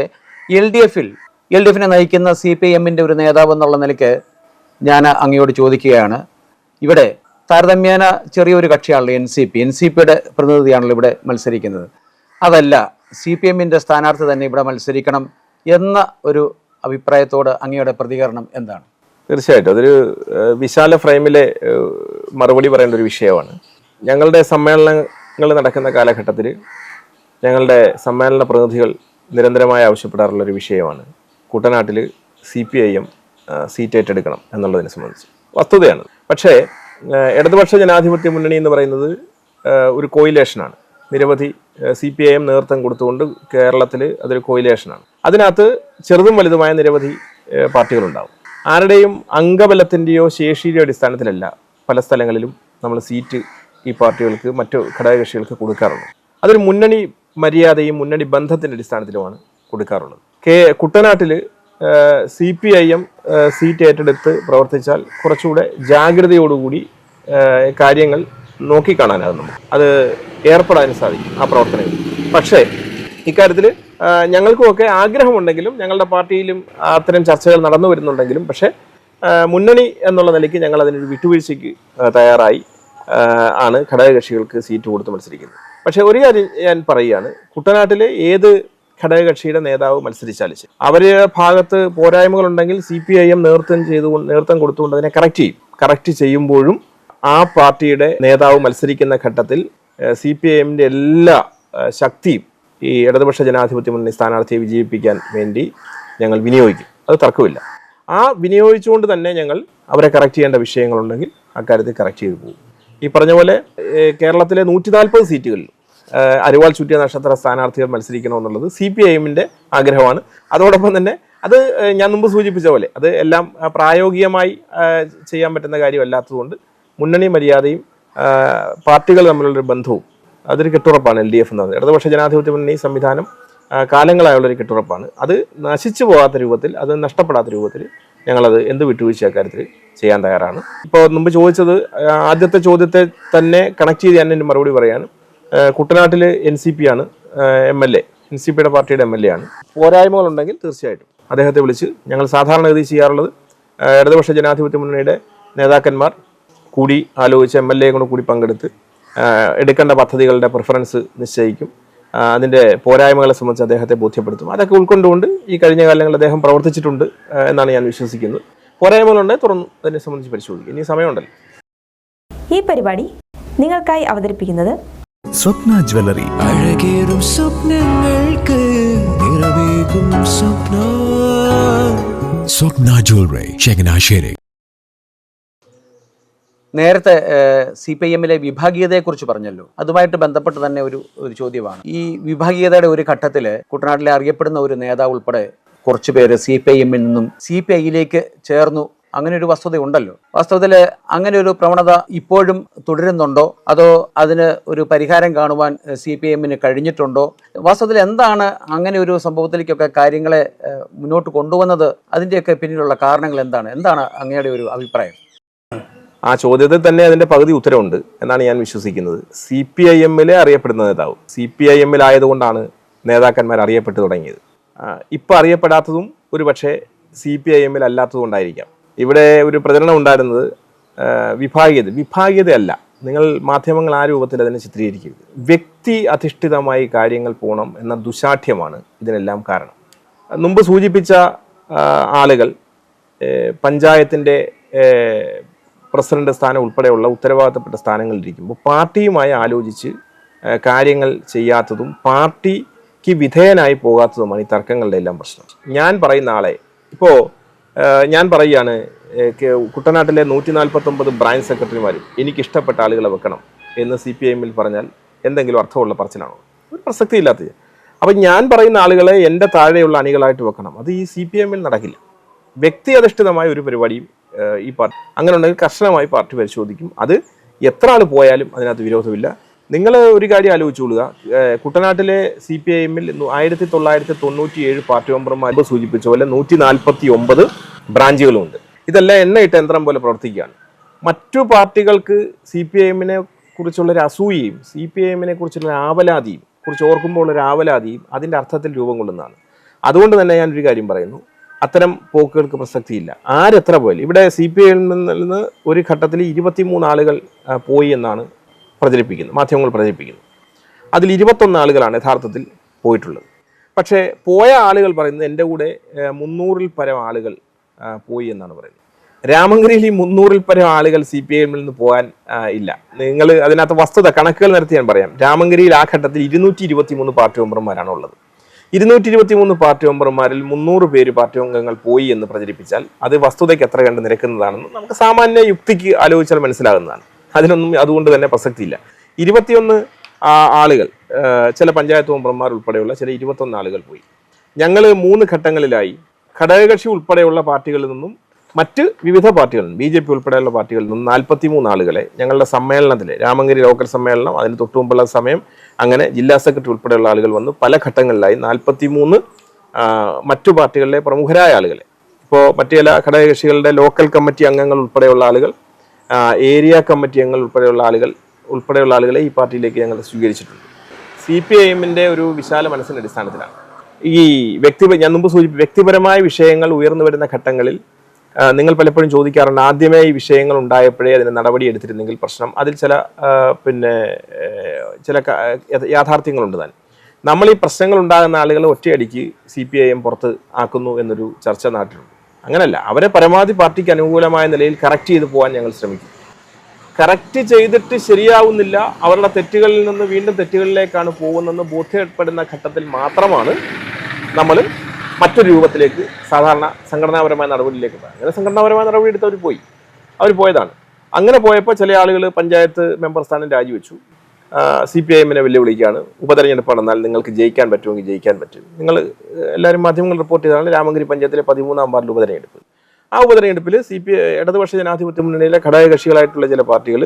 എൽ ഡി എഫിൽ എൽ ഡി എഫിനെ നയിക്കുന്ന സി പി എമ്മിന്റെ ഒരു നേതാവ് എന്നുള്ള നിലയ്ക്ക് ഞാൻ അങ്ങയോട് ചോദിക്കുകയാണ്. ഇവിടെ താരതമ്യേന ചെറിയൊരു കക്ഷിയാണല്ലോ N C P. N C പിയുടെ പ്രതിനിധിയാണല്ലോ ഇവിടെ മത്സരിക്കുന്നത്. അതല്ല സി പി എമ്മിന്റെ സ്ഥാനാർത്ഥി തന്നെ ഇവിടെ മത്സരിക്കണം എന്ന ഒരു അഭിപ്രായത്തോട് അങ്ങയുടെ പ്രതികരണം എന്താണ്? തീർച്ചയായിട്ടും. അതൊരു വിശാല ഫ്രെയിമിലെ മറുപടി പറയേണ്ട ഒരു വിഷയമാണ്. ഞങ്ങളുടെ സമ്മേളനങ്ങൾ നടക്കുന്ന കാലഘട്ടത്തിൽ ഞങ്ങളുടെ സമ്മേളന പ്രതിനിധികൾ നിരന്തരമായി ആവശ്യപ്പെടാറുള്ളൊരു വിഷയമാണ്. കുട്ടനാട്ടിൽ C P I M seat ഏറ്റെടുക്കണം എന്നുള്ളതിനെ സംബന്ധിച്ച്. വസ്തുതയാണ്. പക്ഷേ ഇടതുപക്ഷ ജനാധിപത്യ മുന്നണി എന്ന് പറയുന്നത് ഒരു കോയിലേഷനാണ്. നിരവധി സി പി ഐ എം നേതൃത്വം കൊടുത്തുകൊണ്ട് കേരളത്തിൽ അതൊരു കോയിലേഷനാണ്. അതിനകത്ത് ചെറുതും വലുതുമായ നിരവധി പാർട്ടികളുണ്ടാവും. ആരുടെയും അംഗബലത്തിന്റെയോ ശേഷിയുടെയോ അടിസ്ഥാനത്തിലല്ല പല സ്ഥലങ്ങളിലും നമ്മൾ സീറ്റ് ഈ പാർട്ടികൾക്ക് മറ്റു ഘടകകക്ഷികൾക്ക് കൊടുക്കാറുള്ളത് അതൊരു മുന്നണി മര്യാദയും മുന്നണി ബന്ധത്തിന്റെ അടിസ്ഥാനത്തിലുമാണ് കൊടുക്കാറുള്ളത്. കെ കുട്ടനാട്ടിൽ C P I M seat ഏറ്റെടുത്ത് പ്രവർത്തിച്ചാൽ കുറച്ചുകൂടെ ജാഗ്രതയോടുകൂടി കാര്യങ്ങൾ നോക്കിക്കാണാനാകും നമുക്ക്. അത് ഏർപ്പെടാനും സാധിക്കും ആ പ്രവർത്തനങ്ങളിൽ. പക്ഷേ ഇക്കാര്യത്തിൽ ഞങ്ങൾക്കുമൊക്കെ ആഗ്രഹമുണ്ടെങ്കിലും ഞങ്ങളുടെ പാർട്ടിയിലും അത്തരം ചർച്ചകൾ നടന്നു വരുന്നുണ്ടെങ്കിലും പക്ഷേ മുന്നണി എന്നുള്ള നിലയ്ക്ക് ഞങ്ങൾ അതിനൊരു വിട്ടുവീഴ്ചയ്ക്ക് തയ്യാറായി. ആണ് ഘടകകക്ഷികൾക്ക് സീറ്റ് കൊടുത്ത് മത്സരിക്കുന്നത്. പക്ഷേ ഒരു കാര്യം ഞാൻ പറയുകയാണ്. കുട്ടനാട്ടിലെ ഏത് ഘടകകക്ഷിയുടെ നേതാവ് മത്സരിച്ചാലും അവരുടെ ഭാഗത്ത് പോരായ്മകളുണ്ടെങ്കിൽ സി പി ഐ എം നേതൃത്വം ചെയ്തു നേതൃത്വം കൊടുത്തുകൊണ്ട് അതിനെ കറക്റ്റ് ചെയ്യും. കറക്റ്റ് ചെയ്യുമ്പോഴും ആ പാർട്ടിയുടെ നേതാവ് മത്സരിക്കുന്ന ഘട്ടത്തിൽ സി പി ഐ എമ്മിന്റെ എല്ലാ ശക്തിയും ഈ ഇടതുപക്ഷ ജനാധിപത്യ മുന്നണി സ്ഥാനാർത്ഥിയെ വിജയിപ്പിക്കാൻ വേണ്ടി ഞങ്ങൾ വിനിയോഗിക്കും. അത് തർക്കമില്ല. ആ വിനിയോഗിച്ചുകൊണ്ട് തന്നെ ഞങ്ങൾ അവരെ കറക്റ്റ് ചെയ്യേണ്ട വിഷയങ്ങളുണ്ടെങ്കിൽ അക്കാര്യത്തിൽ കറക്റ്റ് ചെയ്തു പോകും. ഈ പറഞ്ഞ പോലെ കേരളത്തിലെ നൂറ്റി നാൽപ്പത് സീറ്റുകളിൽ അരിവാൾ ചുറ്റിയ നക്ഷത്ര സ്ഥാനാർത്ഥികൾ മത്സരിക്കണമെന്നുള്ളത് സി പി ഐ എമ്മിന്റെ ആഗ്രഹമാണ്. അതോടൊപ്പം തന്നെ അത് ഞാൻ മുമ്പ് സൂചിപ്പിച്ച പോലെ അത് എല്ലാം പ്രായോഗികമായി ചെയ്യാൻ പറ്റുന്ന കാര്യമല്ലാത്തതുകൊണ്ട് മുന്നണി മര്യാദയും പാർട്ടികൾ തമ്മിലുള്ളൊരു ബന്ധവും അതൊരു കെട്ടുറപ്പാണ് എൽ ഡി എഫ് എന്ന് പറയുന്നത്. ഇടതുപക്ഷ ജനാധിപത്യ മുന്നണി സംവിധാനം കാലങ്ങളായുള്ളൊരു കെട്ടുറപ്പാണ്. അത് നശിച്ചു പോകാത്ത രൂപത്തിൽ അത് നഷ്ടപ്പെടാത്ത രൂപത്തിൽ ഞങ്ങളത് എന്ത് വിട്ടുവീഴ്ച അക്കാര്യത്തിൽ ചെയ്യാൻ തയ്യാറാണ്. ഇപ്പോൾ മുമ്പ് ചോദിച്ചത് ആദ്യത്തെ ചോദ്യത്തെ തന്നെ കണക്ട് ചെയ്ത് ഞാൻ എന്റെ മറുപടി പറയാൻ. കുട്ടനാട്ടിൽ എൻ സി പി ആണ്. M L A N C പിയുടെ പാർട്ടിയുടെ എം എൽ എ ആണ്. പോരായ്മകളുണ്ടെങ്കിൽ തീർച്ചയായിട്ടും. അദ്ദേഹത്തെ വിളിച്ച് ഞങ്ങൾ സാധാരണഗതി ചെയ്യാറുള്ളത് ഇടതുപക്ഷ ജനാധിപത്യ മുന്നണിയുടെ നേതാക്കന്മാർ കൂടി ആലോചിച്ച് എം എൽ എ കൂടി പങ്കെടുത്ത് എടുക്കേണ്ട പദ്ധതികളുടെ പ്രിഫറൻസ് നിശ്ചയിക്കും. അതിന്റെ പോരായ്മകളെ സംബന്ധിച്ച് അദ്ദേഹത്തെ ബോധ്യപ്പെടുത്തും. അതൊക്കെ ഉൾക്കൊണ്ടുകൊണ്ട് ഈ കഴിഞ്ഞ കാലങ്ങളിൽ അദ്ദേഹം പ്രവർത്തിച്ചിട്ടുണ്ട് എന്നാണ് ഞാൻ വിശ്വസിക്കുന്നത്. പോരായ്മകളുണ്ടെങ്കിൽ തുറന്ന് അതിനെ സംബന്ധിച്ച് പരിശോധിക്കും. ഇനി സമയമുണ്ടല്ലോ. ഈ പരിപാടി നിങ്ങൾക്കായി അവതരിപ്പിക്കുന്നത് സ്വപ്ന ജ്വല്ലറി. അഴകേറും സ്വപ്നങ്ങൾക്ക് നിറവേകും സ്വപ്ന. സ്വപ്ന ജ്വല്ലറി ചങ്ങനാശ്ശേരി നേരത്തെ സി പി ഐ എമ്മിലെ വിഭാഗീയതയെക്കുറിച്ച് പറഞ്ഞല്ലോ. അതുമായിട്ട് ബന്ധപ്പെട്ട് തന്നെ ഒരു ഒരു ചോദ്യമാണ്. ഈ വിഭാഗീയതയുടെ ഒരു ഘട്ടത്തിൽ കുട്ടനാട്ടിലെ അറിയപ്പെടുന്ന ഒരു നേതാവ് ഉൾപ്പെടെ കുറച്ച് പേര് സി പി ഐ എമ്മിൽ നിന്നും സി പി ഐയിലേക്ക് ചേർന്നു. അങ്ങനെ ഒരു വസ്തുത ഉണ്ടല്ലോ വാസ്തവത്തിൽ അങ്ങനെ ഒരു പ്രവണത ഇപ്പോഴും തുടരുന്നുണ്ടോ? അതോ അതിന് ഒരു പരിഹാരം കാണുവാൻ സി പി എമ്മിന് കഴിഞ്ഞിട്ടുണ്ടോ? വാസ്തവത്തിൽ എന്താണ് അങ്ങനെ ഒരു സംഭവത്തിലേക്കൊക്കെ കാര്യങ്ങളെ മുന്നോട്ട് കൊണ്ടുവന്നത്? അതിന്റെയൊക്കെ പിന്നിലുള്ള കാരണങ്ങൾ എന്താണ്? എന്താണ് അങ്ങയുടെ ഒരു അഭിപ്രായം? ആ ചോദ്യത്തിൽ തന്നെ അതിന്റെ പകുതി ഉത്തരവുണ്ട് എന്നാണ് ഞാൻ വിശ്വസിക്കുന്നത്. സി പി ഐ എമ്മിലെ അറിയപ്പെടുന്ന നേതാവ് സി പി ഐ എമ്മിൽ ആയതുകൊണ്ടാണ് നേതാക്കന്മാർ അറിയപ്പെട്ടു തുടങ്ങിയത്. ഇപ്പം അറിയപ്പെടാത്തതും ഒരു പക്ഷേ സി പി ഐ എമ്മിൽ അല്ലാത്തതുകൊണ്ടായിരിക്കാം ഇവിടെ ഒരു പ്രചരണം ഉണ്ടായിരുന്നത് വിഭാഗീയത. വിഭാഗീയതയല്ല. നിങ്ങൾ മാധ്യമങ്ങൾ ആ രൂപത്തിൽ അതിനെ ചിത്രീകരിക്കരുത്. വ്യക്തി അധിഷ്ഠിതമായി കാര്യങ്ങൾ പോകണം എന്ന ദുശാഠ്യമാണ് ഇതിനെല്ലാം കാരണം. മുമ്പ് സൂചിപ്പിച്ച ആളുകൾ പഞ്ചായത്തിന്റെ പ്രസിഡന്റ് സ്ഥാനം ഉൾപ്പെടെയുള്ള ഉത്തരവാദിത്തപ്പെട്ട സ്ഥാനങ്ങളിലിരിക്കുമ്പോൾ പാർട്ടിയുമായി ആലോചിച്ച് കാര്യങ്ങൾ ചെയ്യാത്തതും പാർട്ടിക്ക് വിധേയനായി പോകാത്തതുമാണ് ഈ തർക്കങ്ങളുടെ എല്ലാം പ്രശ്നം. ഞാൻ പറയുന്ന ആളെ ഇപ്പോൾ ഞാൻ പറയുകയാണ് കുട്ടനാട്ടിലെ നൂറ്റി നാൽപ്പത്തൊമ്പത് ബ്രാഞ്ച് സെക്രട്ടറിമാരും എനിക്ക് ഇഷ്ടപ്പെട്ട ആളുകളെ വെക്കണം എന്ന് സി പി എമ്മിൽ പറഞ്ഞാൽ എന്തെങ്കിലും അർത്ഥമുള്ള പറച്ചിലാണോ? ഒരു പ്രസക്തി പ്രസക്തിയില്ലാത്തത് അപ്പം ഞാൻ പറയുന്ന ആളുകളെ എന്റെ താഴെയുള്ള അണികളായിട്ട് വെക്കണം. അത് ഈ സി പി എമ്മിൽ നടക്കില്ല. വ്യക്തി അധിഷ്ഠിതമായ ഒരു പരിപാടിയും ഈ പാർട്ടി അങ്ങനെ ഉണ്ടെങ്കിൽ കർശനമായി പാർട്ടി പരിശോധിക്കും. അത് എത്ര ആൾ പോയാലും അതിനകത്ത് വിരോധമില്ല. നിങ്ങൾ ഒരു കാര്യം ആലോചിച്ചുകൊള്ളുക കുട്ടനാട്ടിലെ സി പി ഐ എമ്മിൽ ആയിരത്തി തൊള്ളായിരത്തി തൊണ്ണൂറ്റി ഏഴ് പാർട്ടി മെമ്പർമാർ സൂചിപ്പിച്ച പോലെ നൂറ്റി നാൽപ്പത്തി ഒമ്പത് ബ്രാഞ്ചുകളുമുണ്ട് ഇതെല്ലാം എണ്ണയിട്ട യന്ത്രം പോലെ പ്രവർത്തിക്കുകയാണ്. മറ്റു പാർട്ടികൾക്ക് സി പി ഐ എമ്മിനെ കുറിച്ചുള്ള ഒരു അസൂയയും സി പി ഐ എമ്മിനെ കുറിച്ചുള്ള ആവലാതിയും കുറിച്ച് ഓർക്കുമ്പോൾ ഒരു ആവലാതിയും അതിന്റെ അർത്ഥത്തിൽ രൂപം കൊള്ളുന്നതാണ്. അതുകൊണ്ട് തന്നെ ഞാൻ ഒരു കാര്യം പറയുന്നു. അത്തരം പോക്കുകൾക്ക് പ്രസക്തിയില്ല. ആരെത്ര പോയാലും. ഇവിടെ സി പി ഐ നിന്ന് ഒരു ഘട്ടത്തിൽ ഇരുപത്തിമൂന്ന് ആളുകൾ പോയി എന്നാണ് പ്രചരിപ്പിക്കുന്നത്. മാധ്യമങ്ങൾ പ്രചരിപ്പിക്കുന്നത് അതിൽ ഇരുപത്തൊന്ന് ആളുകളാണ് യഥാർത്ഥത്തിൽ പോയിട്ടുള്ളത്. പക്ഷേ പോയ ആളുകൾ പറയുന്നത് എന്റെ കൂടെ മുന്നൂറിൽ പരം ആളുകൾ പോയി എന്നാണ് പറയുന്നത്. രാമങ്കരിയിൽ ഈ മുന്നൂറിൽ പരം ആളുകൾ സി പി ഐഎമ്മിൽ നിന്ന് പോകാൻ ഇല്ല. നിങ്ങൾ അതിനകത്ത് വസ്തുത കണക്കുകൾ നടത്തി ഞാൻ പറയാം. രാമങ്കരിയിൽ ആ ഘട്ടത്തിൽ ഇരുന്നൂറ്റി ഇരുപത്തി മൂന്ന് പാർട്ടി മെമ്പർമാരാണ് ഉള്ളത്. ഇരുന്നൂറ്റി ഇരുപത്തി മൂന്ന് പാർട്ടി മെമ്പർമാരിൽ മുന്നൂറ് പേര് പാർട്ടി അംഗങ്ങൾ പോയി എന്ന് പ്രചരിപ്പിച്ചാൽ അത് വസ്തുതയ്ക്ക് എത്ര കണ്ട് നിരക്കുന്നതാണെന്ന് നമുക്ക് സാമാന്യ യുക്തിക്ക് ആലോചിച്ചാൽ മനസ്സിലാകുന്നതാണ്. അതിനൊന്നും അതുകൊണ്ട് തന്നെ പ്രസക്തിയില്ല. ഇരുപത്തിയൊന്ന് ആളുകൾ ചില പഞ്ചായത്ത് മെമ്പർമാർ ഉൾപ്പെടെയുള്ള ചില ഇരുപത്തൊന്ന് ആളുകൾ പോയി. ഞങ്ങൾ മൂന്ന് ഘട്ടങ്ങളിലായി ഘടകകക്ഷി ഉൾപ്പെടെയുള്ള പാർട്ടികളിൽ നിന്നും മറ്റ് വിവിധ പാർട്ടികളിൽ ബി ജെ പി ഉൾപ്പെടെയുള്ള പാർട്ടികളിൽ നിന്ന് നാൽപ്പത്തി മൂന്ന് ആളുകളെ ഞങ്ങളുടെ സമ്മേളനത്തിൽ രാമങ്കരി ലോക്കൽ സമ്മേളനം അതിന് തൊട്ടുമുമ്പുള്ള സമയം അങ്ങനെ ജില്ലാ സെക്രട്ടറി ഉൾപ്പെടെയുള്ള ആളുകൾ വന്ന് പല ഘട്ടങ്ങളിലായി നാൽപ്പത്തി മൂന്ന് മറ്റു പാർട്ടികളിലെ പ്രമുഖരായ ആളുകളെ. ഇപ്പോൾ മറ്റു ചില ഘടകകക്ഷികളുടെ ലോക്കൽ കമ്മിറ്റി അംഗങ്ങൾ ഉൾപ്പെടെയുള്ള ആളുകൾ ഏരിയ കമ്മിറ്റി അംഗങ്ങൾ ഉൾപ്പെടെയുള്ള ആളുകൾ ഉൾപ്പെടെയുള്ള ആളുകളെ ഈ പാർട്ടിയിലേക്ക് ഞങ്ങൾ സ്വീകരിച്ചിട്ടുണ്ട്. സി പി ഐ എമ്മിന്റെ ഒരു വിശാല മനസ്സിന്റെ അടിസ്ഥാനത്തിലാണ്. ഈ വ്യക്തി ഞാൻ മുമ്പ് സൂചിപ്പിച്ചു വ്യക്തിപരമായ വിഷയങ്ങൾ ഉയർന്നു വരുന്ന ഘട്ടങ്ങളിൽ നിങ്ങൾ പലപ്പോഴും ചോദിക്കാറുണ്ട് ആദ്യമേ ഈ വിഷയങ്ങൾ ഉണ്ടായപ്പോഴേ അതിന് നടപടി എടുത്തിരുന്നെങ്കിൽ പ്രശ്നം? അതിൽ ചില പിന്നെ ചില യാഥാർത്ഥ്യങ്ങളുണ്ട് താൻ. നമ്മൾ ഈ പ്രശ്നങ്ങൾ ഉണ്ടാകുന്ന ആളുകളെ ഒറ്റയടിക്ക് സി പി ഐ എം പുറത്ത് ആക്കുന്നു എന്നൊരു ചർച്ച നാട്ടിലുണ്ട്. അങ്ങനല്ല അവരെ പരമാവധി പാർട്ടിക്ക് അനുകൂലമായ നിലയിൽ കറക്റ്റ് ചെയ്ത് പോകാൻ ഞങ്ങൾ ശ്രമിക്കും. കറക്റ്റ് ചെയ്തിട്ട് ശരിയാവുന്നില്ല അവരുടെ തെറ്റുകളിൽ നിന്ന് വീണ്ടും തെറ്റുകളിലേക്കാണ് പോകുന്നതെന്ന് ബോധ്യപ്പെടുന്ന ഘട്ടത്തിൽ മാത്രമാണ് നമ്മൾ മറ്റൊരു രൂപത്തിലേക്ക് സാധാരണ സംഘടനാപരമായ നടപടിയിലേക്ക് പോയി. അങ്ങനെ സംഘടനാപരമായ നടപടി എടുത്ത് അവർ പോയി. അവർ പോയതാണ്. അങ്ങനെ പോയപ്പോൾ ചില ആളുകൾ പഞ്ചായത്ത് മെമ്പർ സ്ഥാനം രാജിവെച്ചു. സി പി ഐ എമ്മിനെ വെല്ലുവിളിക്കുകയാണ്. ഉപതെരഞ്ഞെടുപ്പ് നടന്നാൽ നിങ്ങൾക്ക് ജയിക്കാൻ പറ്റുമെങ്കിൽ ജയിക്കാൻ പറ്റും. നിങ്ങൾ എല്ലാവരും മാധ്യമങ്ങൾ റിപ്പോർട്ട് ചെയ്തതാണ് രാമഗിരി പഞ്ചായത്തിലെ പതിമൂന്നാം വാർഡിൽ ഉപതെരഞ്ഞെടുപ്പ്. ആ ഉപതെരഞ്ഞെടുപ്പിൽ സി പി ഇടതുപക്ഷ ജനാധിപത്യ മുന്നണിയിലെ ഘടകകക്ഷികളായിട്ടുള്ള ചില പാർട്ടികൾ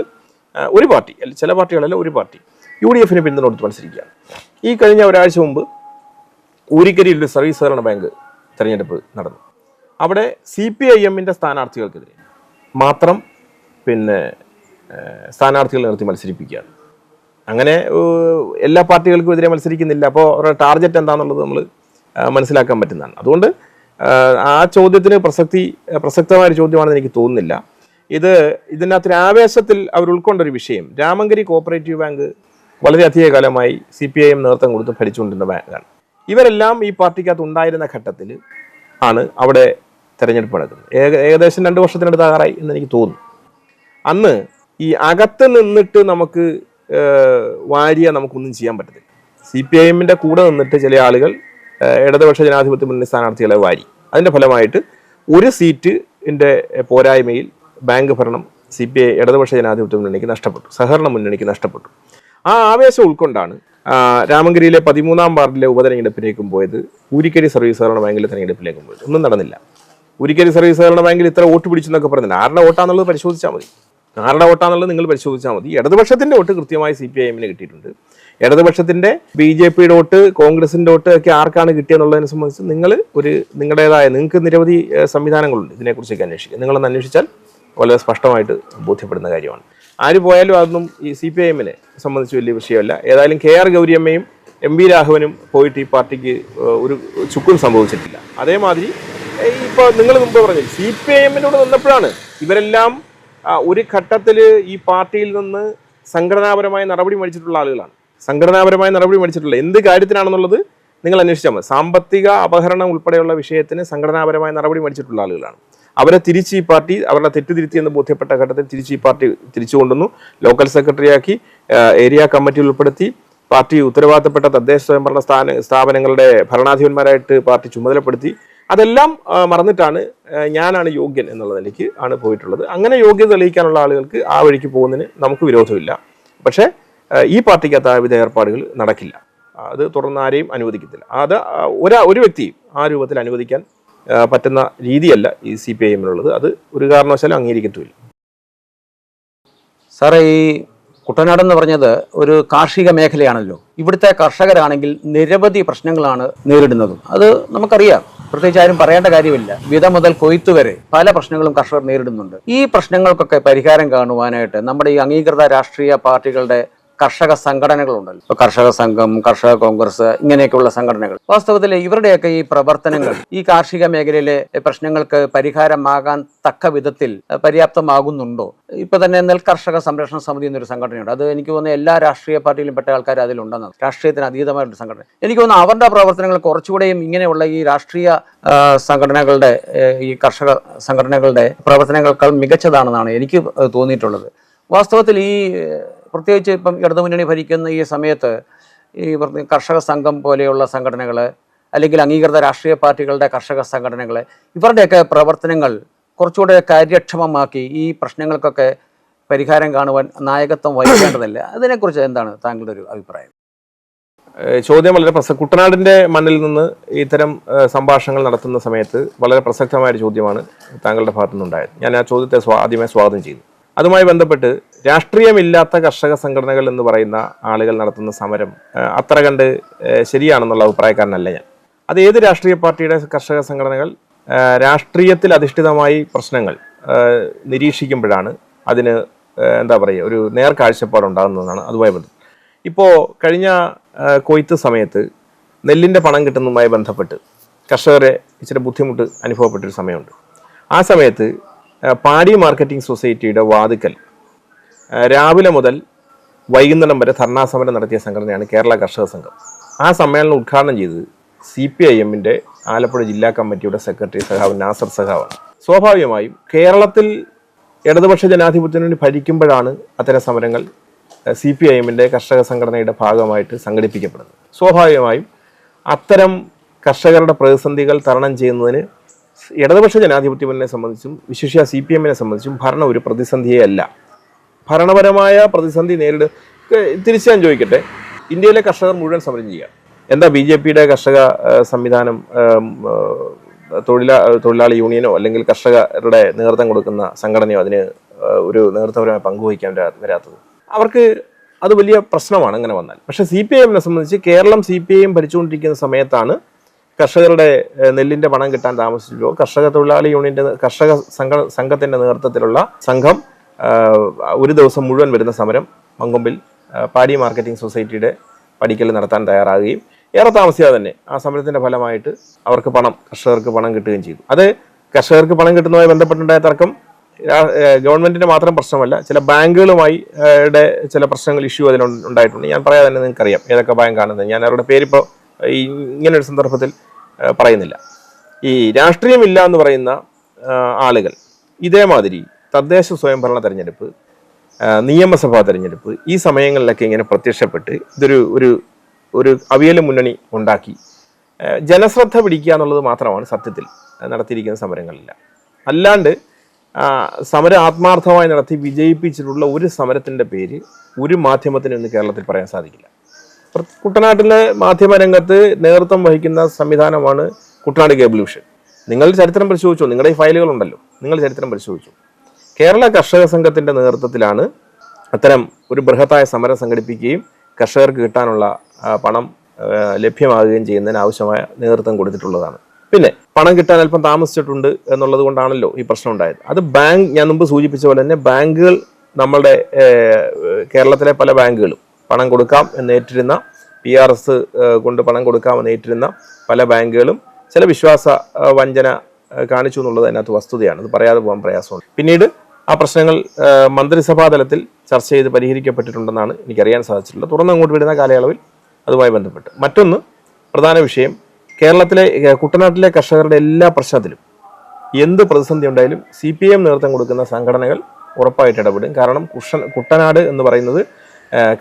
ഒരു പാർട്ടി ചില പാർട്ടികളല്ല ഒരു പാർട്ടി യു ഡി എഫിന് പിന്തുണ കൊടുത്ത് മത്സരിക്കുകയാണ്. ഈ കഴിഞ്ഞ ഒരാഴ്ച മുമ്പ് ഊരിക്കരിയിൽ ഒരു സർവീസ് സഹകരണ ബാങ്ക് തെരഞ്ഞെടുപ്പ് നടന്നു. അവിടെ സി പി ഐ എമ്മിന്റെ സ്ഥാനാർത്ഥികൾക്കെതിരെ മാത്രം പിന്നെ സ്ഥാനാർത്ഥികൾ നിർത്തി മത്സരിപ്പിക്കുകയാണ്. അങ്ങനെ എല്ലാ പാർട്ടികൾക്കും എതിരെ മത്സരിക്കുന്നില്ല. അപ്പോൾ അവരുടെ ടാർഗറ്റ് എന്താണെന്നുള്ളത് നമ്മൾ മനസ്സിലാക്കാൻ പറ്റുന്നതാണ്. അതുകൊണ്ട് ആ ചോദ്യത്തിന് പ്രസക്തി പ്രസക്തമായൊരു ചോദ്യമാണെന്ന് എനിക്ക് തോന്നുന്നില്ല. ഇത് ഇതിനകത്തൊരു ആവേശത്തിൽ അവർ ഉൾക്കൊണ്ടൊരു വിഷയം. രാമങ്കരി കോപ്പറേറ്റീവ് ബാങ്ക് വളരെയധികം കാലമായി സി പി ഐ എം നേതൃത്വം കൊടുത്ത് ഭരിച്ചുകൊണ്ടിരുന്ന ബാങ്കാണ്. ഇവരെല്ലാം ഈ പാർട്ടിക്കകത്ത് ഉണ്ടായിരുന്ന ഘട്ടത്തിൽ ആണ് അവിടെ തെരഞ്ഞെടുപ്പ് നടക്കുന്നത്. ഏക ഏകദേശം രണ്ട് വർഷത്തിനടുത്ത് തകരായി എന്ന് എനിക്ക് തോന്നുന്നു. അന്ന് ഈ അകത്ത് നിന്നിട്ട് നമുക്ക് വാരിയ നമുക്കൊന്നും ചെയ്യാൻ പറ്റത്തില്ല. സി പി ഐ എമ്മിന്റെ കൂടെ നിന്നിട്ട് ചില ആളുകൾ ഇടതുപക്ഷ ജനാധിപത്യ മുന്നണി സ്ഥാനാർത്ഥികളെ വാരി. അതിന്റെ ഫലമായിട്ട് ഒരു സീറ്റിന്റെ പോരായ്മയിൽ ബാങ്ക് ഭരണം സി പി ഐ ഇടതുപക്ഷ ജനാധിപത്യ മുന്നണിക്ക് നഷ്ടപ്പെട്ടു. സഹകരണ മുന്നണിക്ക് നഷ്ടപ്പെട്ടു. ആ ആവേശം ഉൾക്കൊണ്ടാണ് രാമഗിരിയിലെ പതിമൂന്നാം വാർഡിലെ ഉപതെരഞ്ഞെടുപ്പിലേക്കും പോയത് ഊരിക്കരി സർവീസ് സഹകരണ ബാങ്കിലെ തെരഞ്ഞെടുപ്പിലേക്കും പോയത്. ഒന്നും നടന്നില്ല. ഊരിക്കരി സർവീസ് സഹകരണ ബാങ്കിൽ ഇത്ര വോട്ട് പിടിച്ചെന്നൊക്കെ പറഞ്ഞില്ല. ആരുടെ വോട്ടാന്നുള്ളത് പരിശോധിച്ചാൽ മതി. ആരുടെ വോട്ടാന്നുള്ളത് നിങ്ങൾ പരിശോധിച്ചാൽ മതി. ഇടതുപക്ഷത്തിന്റെ വോട്ട് കൃത്യമായി സി പി ഐ എമ്മിന് കിട്ടിയിട്ടുണ്ട്. ഇടതുപക്ഷത്തിന്റെ ബി ജെ പിയുടെ വോട്ട് കോൺഗ്രസിന്റെ വോട്ട് ഒക്കെ ആർക്കാണ് കിട്ടിയെന്നുള്ളതിനെ സംബന്ധിച്ച് നിങ്ങൾ ഒരു നിങ്ങളുടേതായ നിങ്ങൾക്ക് നിരവധി സംവിധാനങ്ങളുണ്ട് ഇതിനെക്കുറിച്ചൊക്കെ അന്വേഷിക്കുക. നിങ്ങളൊന്ന് അന്വേഷിച്ചാൽ വളരെ സ്പഷ്ടമായിട്ട് ബോധ്യപ്പെടുന്ന കാര്യമാണ്. ആര് പോയാലും അതൊന്നും ഈ സി പി ഐ എമ്മിനെ സംബന്ധിച്ച് വലിയ വിഷയമല്ല. ഏതായാലും കെ ആർ ഗൗരിയമ്മയും എം വി രാഘവനും പോയിട്ട് ഈ പാർട്ടിക്ക് ഒരു ചുക്കും സംഭവിച്ചിട്ടില്ല. അതേമാതിരി ഇപ്പോൾ നിങ്ങൾ മുമ്പ് പറഞ്ഞു സി പി ഐ എമ്മിനോട് നിന്നപ്പോഴാണ് ഇവരെല്ലാം ഒരു ഘട്ടത്തിൽ ഈ പാർട്ടിയിൽ നിന്ന് സംഘടനാപരമായ നടപടി മേടിച്ചിട്ടുള്ള ആളുകളാണ്. സംഘടനാപരമായ നടപടി മേടിച്ചിട്ടുള്ള എന്ത് കാര്യത്തിനാണെന്നുള്ളത് നിങ്ങൾ അന്വേഷിച്ചാൽ മതി. സാമ്പത്തിക അപഹരണം ഉൾപ്പെടെയുള്ള വിഷയത്തിന് സംഘടനാപരമായ നടപടി മേടിച്ചിട്ടുള്ള ആളുകളാണ്. അവരെ തിരിച്ച് ഈ പാർട്ടി അവരുടെ തെറ്റുതിരുത്തി എന്ന് ബോധ്യപ്പെട്ട ഘട്ടത്തിൽ തിരിച്ച് ഈ പാർട്ടി തിരിച്ചു കൊണ്ടുവന്നു. ലോക്കൽ സെക്രട്ടറിയാക്കി ഏരിയ കമ്മിറ്റി ഉൾപ്പെടുത്തി പാർട്ടി ഉത്തരവാദിത്തപ്പെട്ട തദ്ദേശ സ്വയംഭരണ സ്ഥാന സ്ഥാപനങ്ങളുടെ ഭരണാധിപന്മാരായിട്ട് പാർട്ടി ചുമതലപ്പെടുത്തി. അതെല്ലാം മറന്നിട്ടാണ് ഞാനാണ് യോഗ്യൻ എന്നുള്ള നിലയ്ക്ക് ആണ് പോയിട്ടുള്ളത്. അങ്ങനെ യോഗ്യത തെളിയിക്കാനുള്ള ആളുകൾക്ക് ആ വഴിക്ക് പോകുന്നതിന് നമുക്ക് വിരോധമില്ല. പക്ഷേ ഈ പാർട്ടിക്കകത്ത് ആ വിധ ഏർപ്പാടുകൾ നടക്കില്ല. അത് തുടർന്ന് ആരെയും അനുവദിക്കത്തില്ല. അത് ഒരാ വ്യക്തിയും ആ രൂപത്തിൽ അനുവദിക്കാൻ പറ്റുന്ന രീതിയല്ല ഈ സി പി ഐ എമ്മിനുള്ളത്. അത് ഒരു കാരണവശാലും അംഗീകരിക്കത്തുമില്ല. സാറേ ഈ കുട്ടനാട് എന്ന് പറഞ്ഞത് ഒരു കാർഷിക മേഖലയാണല്ലോ. ഇവിടുത്തെ കർഷകരാണെങ്കിൽ നിരവധി പ്രശ്നങ്ങളാണ് നേരിടുന്നതും. അത് നമുക്കറിയാം. പ്രത്യേകിച്ച് ആരും പറയേണ്ട കാര്യമില്ല. വിത മുതൽ കൊയ്ത്ത് വരെ പല പ്രശ്നങ്ങളും കർഷകർ നേരിടുന്നുണ്ട്. ഈ പ്രശ്നങ്ങൾക്കൊക്കെ പരിഹാരം കാണുവാനായിട്ട് നമ്മുടെ ഈ അംഗീകൃത രാഷ്ട്രീയ പാർട്ടികളുടെ കർഷക സംഘടനകളുണ്ടല്ലോ. ഇപ്പൊ കർഷക സംഘം കർഷക കോൺഗ്രസ് ഇങ്ങനെയൊക്കെയുള്ള സംഘടനകൾ. വാസ്തവത്തിൽ ഇവരുടെയൊക്കെ ഈ പ്രവർത്തനങ്ങൾ ഈ കാർഷിക മേഖലയിലെ പ്രശ്നങ്ങൾക്ക് പരിഹാരമാകാൻ തക്ക വിധത്തിൽ പര്യാപ്തമാകുന്നുണ്ടോ? ഇപ്പൊ തന്നെ നെൽ കർഷക സംരക്ഷണ സമിതി എന്നൊരു സംഘടനയുണ്ട്. അത് എനിക്ക് തോന്നുന്നു എല്ലാ രാഷ്ട്രീയ പാർട്ടിയിലും പെട്ട ആൾക്കാർ അതിലുണ്ടെന്ന് രാഷ്ട്രീയത്തിന് അതീതമായിട്ടൊരു സംഘടന. എനിക്ക് തോന്നുന്നു അവരുടെ പ്രവർത്തനങ്ങൾ കുറച്ചുകൂടെയും ഇങ്ങനെയുള്ള ഈ രാഷ്ട്രീയ സംഘടനകളുടെ ഈ കർഷക സംഘടനകളുടെ പ്രവർത്തനങ്ങൾക്കാൾ മികച്ചതാണെന്നാണ് എനിക്ക് തോന്നിയിട്ടുള്ളത്. വാസ്തവത്തിൽ ഈ പ്രത്യേകിച്ച് ഇപ്പം ഇടതുമുന്നണി ഭരിക്കുന്ന ഈ സമയത്ത് ഈ കർഷക സംഘം പോലെയുള്ള സംഘടനകൾ അല്ലെങ്കിൽ അംഗീകൃത രാഷ്ട്രീയ പാർട്ടികളുടെ കർഷക സംഘടനകൾ ഇവരുടെയൊക്കെ പ്രവർത്തനങ്ങൾ കുറച്ചുകൂടെ കാര്യക്ഷമമാക്കി ഈ പ്രശ്നങ്ങൾക്കൊക്കെ പരിഹാരം കാണുവാൻ നായകത്വം വഹിക്കേണ്ടതല്ല. അതിനെക്കുറിച്ച് എന്താണ് താങ്കളുടെ ഒരു അഭിപ്രായം? ചോദ്യം വളരെ പ്രസ കുട്ടനാടിന്റെ മണ്ണിൽ നിന്ന് ഇത്തരം സംഭാഷണങ്ങൾ നടത്തുന്ന സമയത്ത് വളരെ പ്രസക്തമായ ഒരു ചോദ്യമാണ് താങ്കളുടെ ഭാഗത്തു നിന്നുണ്ടായത് ഞാൻ ആ ചോദ്യത്തെ സ്വാ ആദ്യമായി സ്വാഗതം ചെയ്യുന്നു. അതുമായി ബന്ധപ്പെട്ട് രാഷ്ട്രീയമില്ലാത്ത കർഷക സംഘടനകൾ എന്ന് പറയുന്ന ആളുകൾ നടത്തുന്ന സമരം അത്ര കണ്ട് ശരിയാണെന്നുള്ള അഭിപ്രായക്കാരനല്ല ഞാൻ. അത് ഏത് രാഷ്ട്രീയ പാർട്ടിയുടെ കർഷക സംഘടനകൾ രാഷ്ട്രീയത്തിൽ അധിഷ്ഠിതമായി പ്രശ്നങ്ങൾ നിരീക്ഷിക്കുമ്പോഴാണ് അതിന് എന്താ പറയുക ഒരു നേർ കാഴ്ചപ്പാടുണ്ടാകുന്നതാണ് അതുമായി ബന്ധം. ഇപ്പോൾ കഴിഞ്ഞ കൊയ്ത്ത് സമയത്ത് നെല്ലിന്റെ പണം കിട്ടുന്നതുമായി ബന്ധപ്പെട്ട് കർഷകരെ ഇച്ചിരി ബുദ്ധിമുട്ട് അനുഭവപ്പെട്ടൊരു സമയമുണ്ട്. ആ സമയത്ത് പാടി മാർക്കറ്റിംഗ് സൊസൈറ്റിയുടെ വാതുക്കൽ രാവിലെ മുതൽ വൈകുന്നേരം വരെ ധർണാ സമരം നടത്തിയ സംഘടനയാണ് കേരള കർഷക സംഘം. ആ സമ്മേളനം ഉദ്ഘാടനം ചെയ്തത് സി പി ഐ എമ്മിന്റെ ആലപ്പുഴ ജില്ലാ കമ്മിറ്റിയുടെ സെക്രട്ടറി സഖാവ് നാസർ സഖാവാണ്. സ്വാഭാവികമായും കേരളത്തിൽ ഇടതുപക്ഷ ജനാധിപത്യത്തിന് വേണ്ടി ഭരിക്കുമ്പോഴാണ് അത്തരം സമരങ്ങൾ സി പി ഐ എമ്മിന്റെ കർഷക സംഘടനയുടെ ഭാഗമായിട്ട് സംഘടിപ്പിക്കപ്പെടുന്നത്. സ്വാഭാവികമായും അത്തരം കർഷകരുടെ പ്രതിസന്ധികൾ തരണം ചെയ്യുന്നതിന് ഇടതുപക്ഷ ജനാധിപത്യ മുന്നണിയെ സംബന്ധിച്ചും വിശേഷ സി പി എമ്മിനെ സംബന്ധിച്ചും ഭരണം ഒരു പ്രതിസന്ധിയേ അല്ല. ഭരണപരമായ പ്രതിസന്ധി നേരിട് തിരിച്ചു ഞാൻ ചോദിക്കട്ടെ. ഇന്ത്യയിലെ കർഷകർ മുഴുവൻ സമരം ചെയ്യുക എന്താ ബി ജെ പിയുടെ കർഷക സംവിധാനം തൊഴിലാ തൊഴിലാളി യൂണിയനോ അല്ലെങ്കിൽ കർഷകരുടെ നേതൃത്വം കൊടുക്കുന്ന സംഘടനയോ അതിന് ഒരു നേതൃത്വപരമായി പങ്കുവഹിക്കാൻ വരാ- വരാത്തത്? അവർക്ക് അത് വലിയ പ്രശ്നമാണ് അങ്ങനെ വന്നാൽ. പക്ഷേ സി പി ഐ എമ്മിനെ സംബന്ധിച്ച് Keralam C P I M ഭരിച്ചുകൊണ്ടിരിക്കുന്ന സമയത്താണ് കർഷകരുടെ നെല്ലിന്റെ പണം കിട്ടാൻ താമസിച്ചോ കർഷക തൊഴിലാളി യൂണിയന്റെ കർഷക സംഘ സംഘത്തിന്റെ നേതൃത്വത്തിലുള്ള സംഘം ഒരു ദിവസം മുഴുവൻ വരുന്ന സമരം മങ്കൊമ്പിൽ പാടി മാർക്കറ്റിംഗ് സൊസൈറ്റിയുടെ പടിക്കൽ നടത്താൻ തയ്യാറാകുകയും ഏറെ താമസിയാതെ തന്നെ ആ സമരത്തിന്റെ ഫലമായിട്ട് അവർക്ക് പണം കർഷകർക്ക് പണം കിട്ടുകയും ചെയ്തു. അത് കർഷകർക്ക് പണം കിട്ടുന്നതുമായി ബന്ധപ്പെട്ടുണ്ടായ തർക്കം ഗവൺമെന്റിന്റെ മാത്രം പ്രശ്നമല്ല ചില ബാങ്കുകളുമായി ചില പ്രശ്നങ്ങൾ ഇഷ്യൂ അതിൽ ഉണ്ടായിട്ടുണ്ട്. ഞാൻ പറയാതെ തന്നെ നിങ്ങൾക്കറിയാം ഏതൊക്കെ ബാങ്കാണെന്ന് ഞാൻ അവരുടെ പേരിപ്പോൾ ഇങ്ങനൊരു സന്ദർഭത്തിൽ പറയുന്നില്ല. ഈ രാഷ്ട്രീയമില്ല എന്ന് പറയുന്ന ആളുകൾ ഇതേമാതിരി തദ്ദേശ സ്വയംഭരണ തെരഞ്ഞെടുപ്പ് നിയമസഭാ തെരഞ്ഞെടുപ്പ് ഈ സമയങ്ങളിലൊക്കെ ഇങ്ങനെ പ്രത്യക്ഷപ്പെട്ട് ഇതൊരു ഒരു ഒരു അവിയല മുന്നണി ഉണ്ടാക്കി. ജനശ്രദ്ധ പിടിക്കുക എന്നുള്ളത് മാത്രമാണ് സത്യത്തിൽ നടത്തിയിരിക്കുന്ന സമരങ്ങളില്ല. അല്ലാണ്ട് സമരം ആത്മാർത്ഥമായി നടത്തി വിജയിപ്പിച്ചിട്ടുള്ള ഒരു സമരത്തിന്റെ പേര് ഒരു മാധ്യമത്തിന് ഇന്ന് കേരളത്തിൽ പറയാൻ സാധിക്കില്ല. കുട്ടനാട്ടിലെ മാധ്യമരംഗത്ത് നേതൃത്വം വഹിക്കുന്ന സംവിധാനമാണ് കുട്ടനാട് കേബിൾ വിഷൻ നിങ്ങൾ ചരിത്രം പരിശോധിച്ചു? നിങ്ങളുടെ ഈ ഫയലുകളുണ്ടല്ലോ. നിങ്ങൾ ചരിത്രം പരിശോധിച്ചു? കേരള കർഷക സംഘത്തിന്റെ നേതൃത്വത്തിലാണ് അത്തരം ഒരു ബൃഹത്തായ സമരം സംഘടിപ്പിക്കുകയും കർഷകർക്ക് കിട്ടാനുള്ള പണം ലഭ്യമാകുകയും ചെയ്യുന്നതിന് ആവശ്യമായ നേതൃത്വം കൊടുത്തിട്ടുള്ളതാണ്. പിന്നെ പണം കിട്ടാൻ അല്പം താമസിച്ചിട്ടുണ്ട് എന്നുള്ളത് കൊണ്ടാണല്ലോ ഈ പ്രശ്നം ഉണ്ടായത്. അത് ബാങ്ക് ഞാൻ മുമ്പ് സൂചിപ്പിച്ച പോലെ തന്നെ ബാങ്കുകൾ നമ്മളുടെ കേരളത്തിലെ പല ബാങ്കുകളും പണം കൊടുക്കാം എന്നേറ്റിരുന്ന പി ആർ എസ് കൊണ്ട് പണം കൊടുക്കാം ഏറ്റിരുന്ന പല ബാങ്കുകളും ചില വിശ്വാസ വഞ്ചന കാണിച്ചു എന്നുള്ളത് അതിനകത്ത് വസ്തുതയാണ്. അത് പറയാതെ പോകാൻ പ്രയാസമുണ്ട്. പിന്നീട് ആ പ്രശ്നങ്ങൾ മന്ത്രിസഭാ തലത്തിൽ ചർച്ച ചെയ്ത് പരിഹരിക്കപ്പെട്ടിട്ടുണ്ടെന്നാണ് എനിക്കറിയാൻ സാധിച്ചിട്ടുള്ളത്. തുറന്ന് അങ്ങോട്ട് വിടുന്ന കാലയളവിൽ അതുമായി ബന്ധപ്പെട്ട്. മറ്റൊന്ന് പ്രധാന വിഷയം കേരളത്തിലെ കുട്ടനാട്ടിലെ കർഷകരുടെ എല്ലാ പ്രശ്നത്തിലും എന്ത് പ്രതിസന്ധി ഉണ്ടായാലും സി പി എം നേതൃത്വം കൊടുക്കുന്ന സംഘടനകൾ ഉറപ്പായിട്ട് ഇടപെടും. കാരണം കുഷ കുട്ടനാട് എന്ന് പറയുന്നത്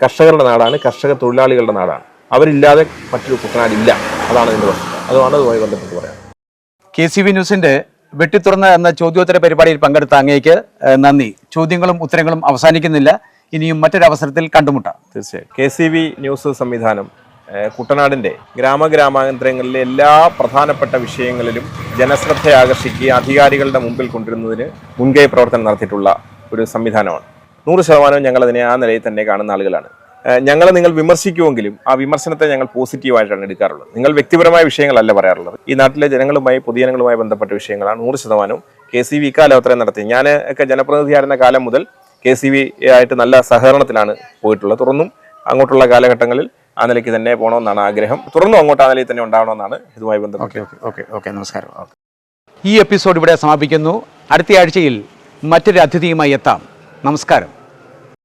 കർഷകരുടെ നാടാണ് കർഷക തൊഴിലാളികളുടെ നാടാണ്. അവരില്ലാതെ മറ്റൊരു കുട്ടനാടില്ല. അതാണ് ഇതിന്റെ പ്രശ്നം. അതുമാണ് അതുമായി ബന്ധപ്പെട്ട് പറയാം കെ സി വി ന്യൂസിന്റെ വെട്ടിത്തുറന്ന എന്ന ചോദ്യോത്തര പരിപാടിയിൽ പങ്കെടുത്ത അങ്ങേക്ക് നന്ദി. ചോദ്യങ്ങളും ഉത്തരങ്ങളും അവസാനിക്കുന്നില്ല. ഇനിയും മറ്റൊരവസരത്തിൽ കണ്ടുമുട്ടാം. തീർച്ചയായും. കെ സി വി ന്യൂസ് സംവിധാനം കുട്ടനാടിന്റെ ഗ്രാമഗ്രാമാന്തരങ്ങളിലെ എല്ലാ പ്രധാനപ്പെട്ട വിഷയങ്ങളിലും ജനശ്രദ്ധ ആകർഷിക്കുക അധികാരികളുടെ മുമ്പിൽ കൊണ്ടുവരുന്നതിന് മുൻകൈ പ്രവർത്തനം നടത്തിയിട്ടുള്ള ഒരു സംവിധാനമാണ്. നൂറ് ശതമാനവും ഞങ്ങളതിനെ ആ നിലയിൽ തന്നെ കാണുന്ന ആളുകളാണ്. ഞങ്ങളെ നിങ്ങൾ വിമർശിക്കുമെങ്കിലും ആ വിമർശനത്തെ ഞങ്ങൾ പോസിറ്റീവായിട്ടാണ് എടുക്കാറുള്ളത്. നിങ്ങൾ വ്യക്തിപരമായ വിഷയങ്ങളല്ല പറയാറുള്ളത്. ഈ നാട്ടിലെ ജനങ്ങളുമായി പൊതുജനങ്ങളുമായി ബന്ധപ്പെട്ട വിഷയങ്ങളാണ് നൂറ് ശതമാനവും കെ സി വി ഇക്കാലം നടത്തി ഞാൻ ഒക്കെ ജനപ്രതിനിധിയായിരുന്ന കാലം മുതൽ കെ സി വി ആയിട്ട് നല്ല സഹകരണത്തിലാണ് പോയിട്ടുള്ളത്. തുടർന്നും അങ്ങോട്ടുള്ള കാലഘട്ടങ്ങളിൽ ആ നിലയ്ക്ക് തന്നെ പോകണമെന്നാണ് ആഗ്രഹം. തുടർന്നും അങ്ങോട്ട് ആ നിലയിൽ തന്നെ ഉണ്ടാവണമെന്നാണ് ഇതുമായി ബന്ധപ്പെട്ട്. നമസ്കാരം. ഈ എപ്പിസോഡ് ഇവിടെ സമാപിക്കുന്നു. അടുത്ത ആഴ്ചയിൽ മറ്റൊരു അതിഥിയുമായി എത്താം. നമസ്കാരം.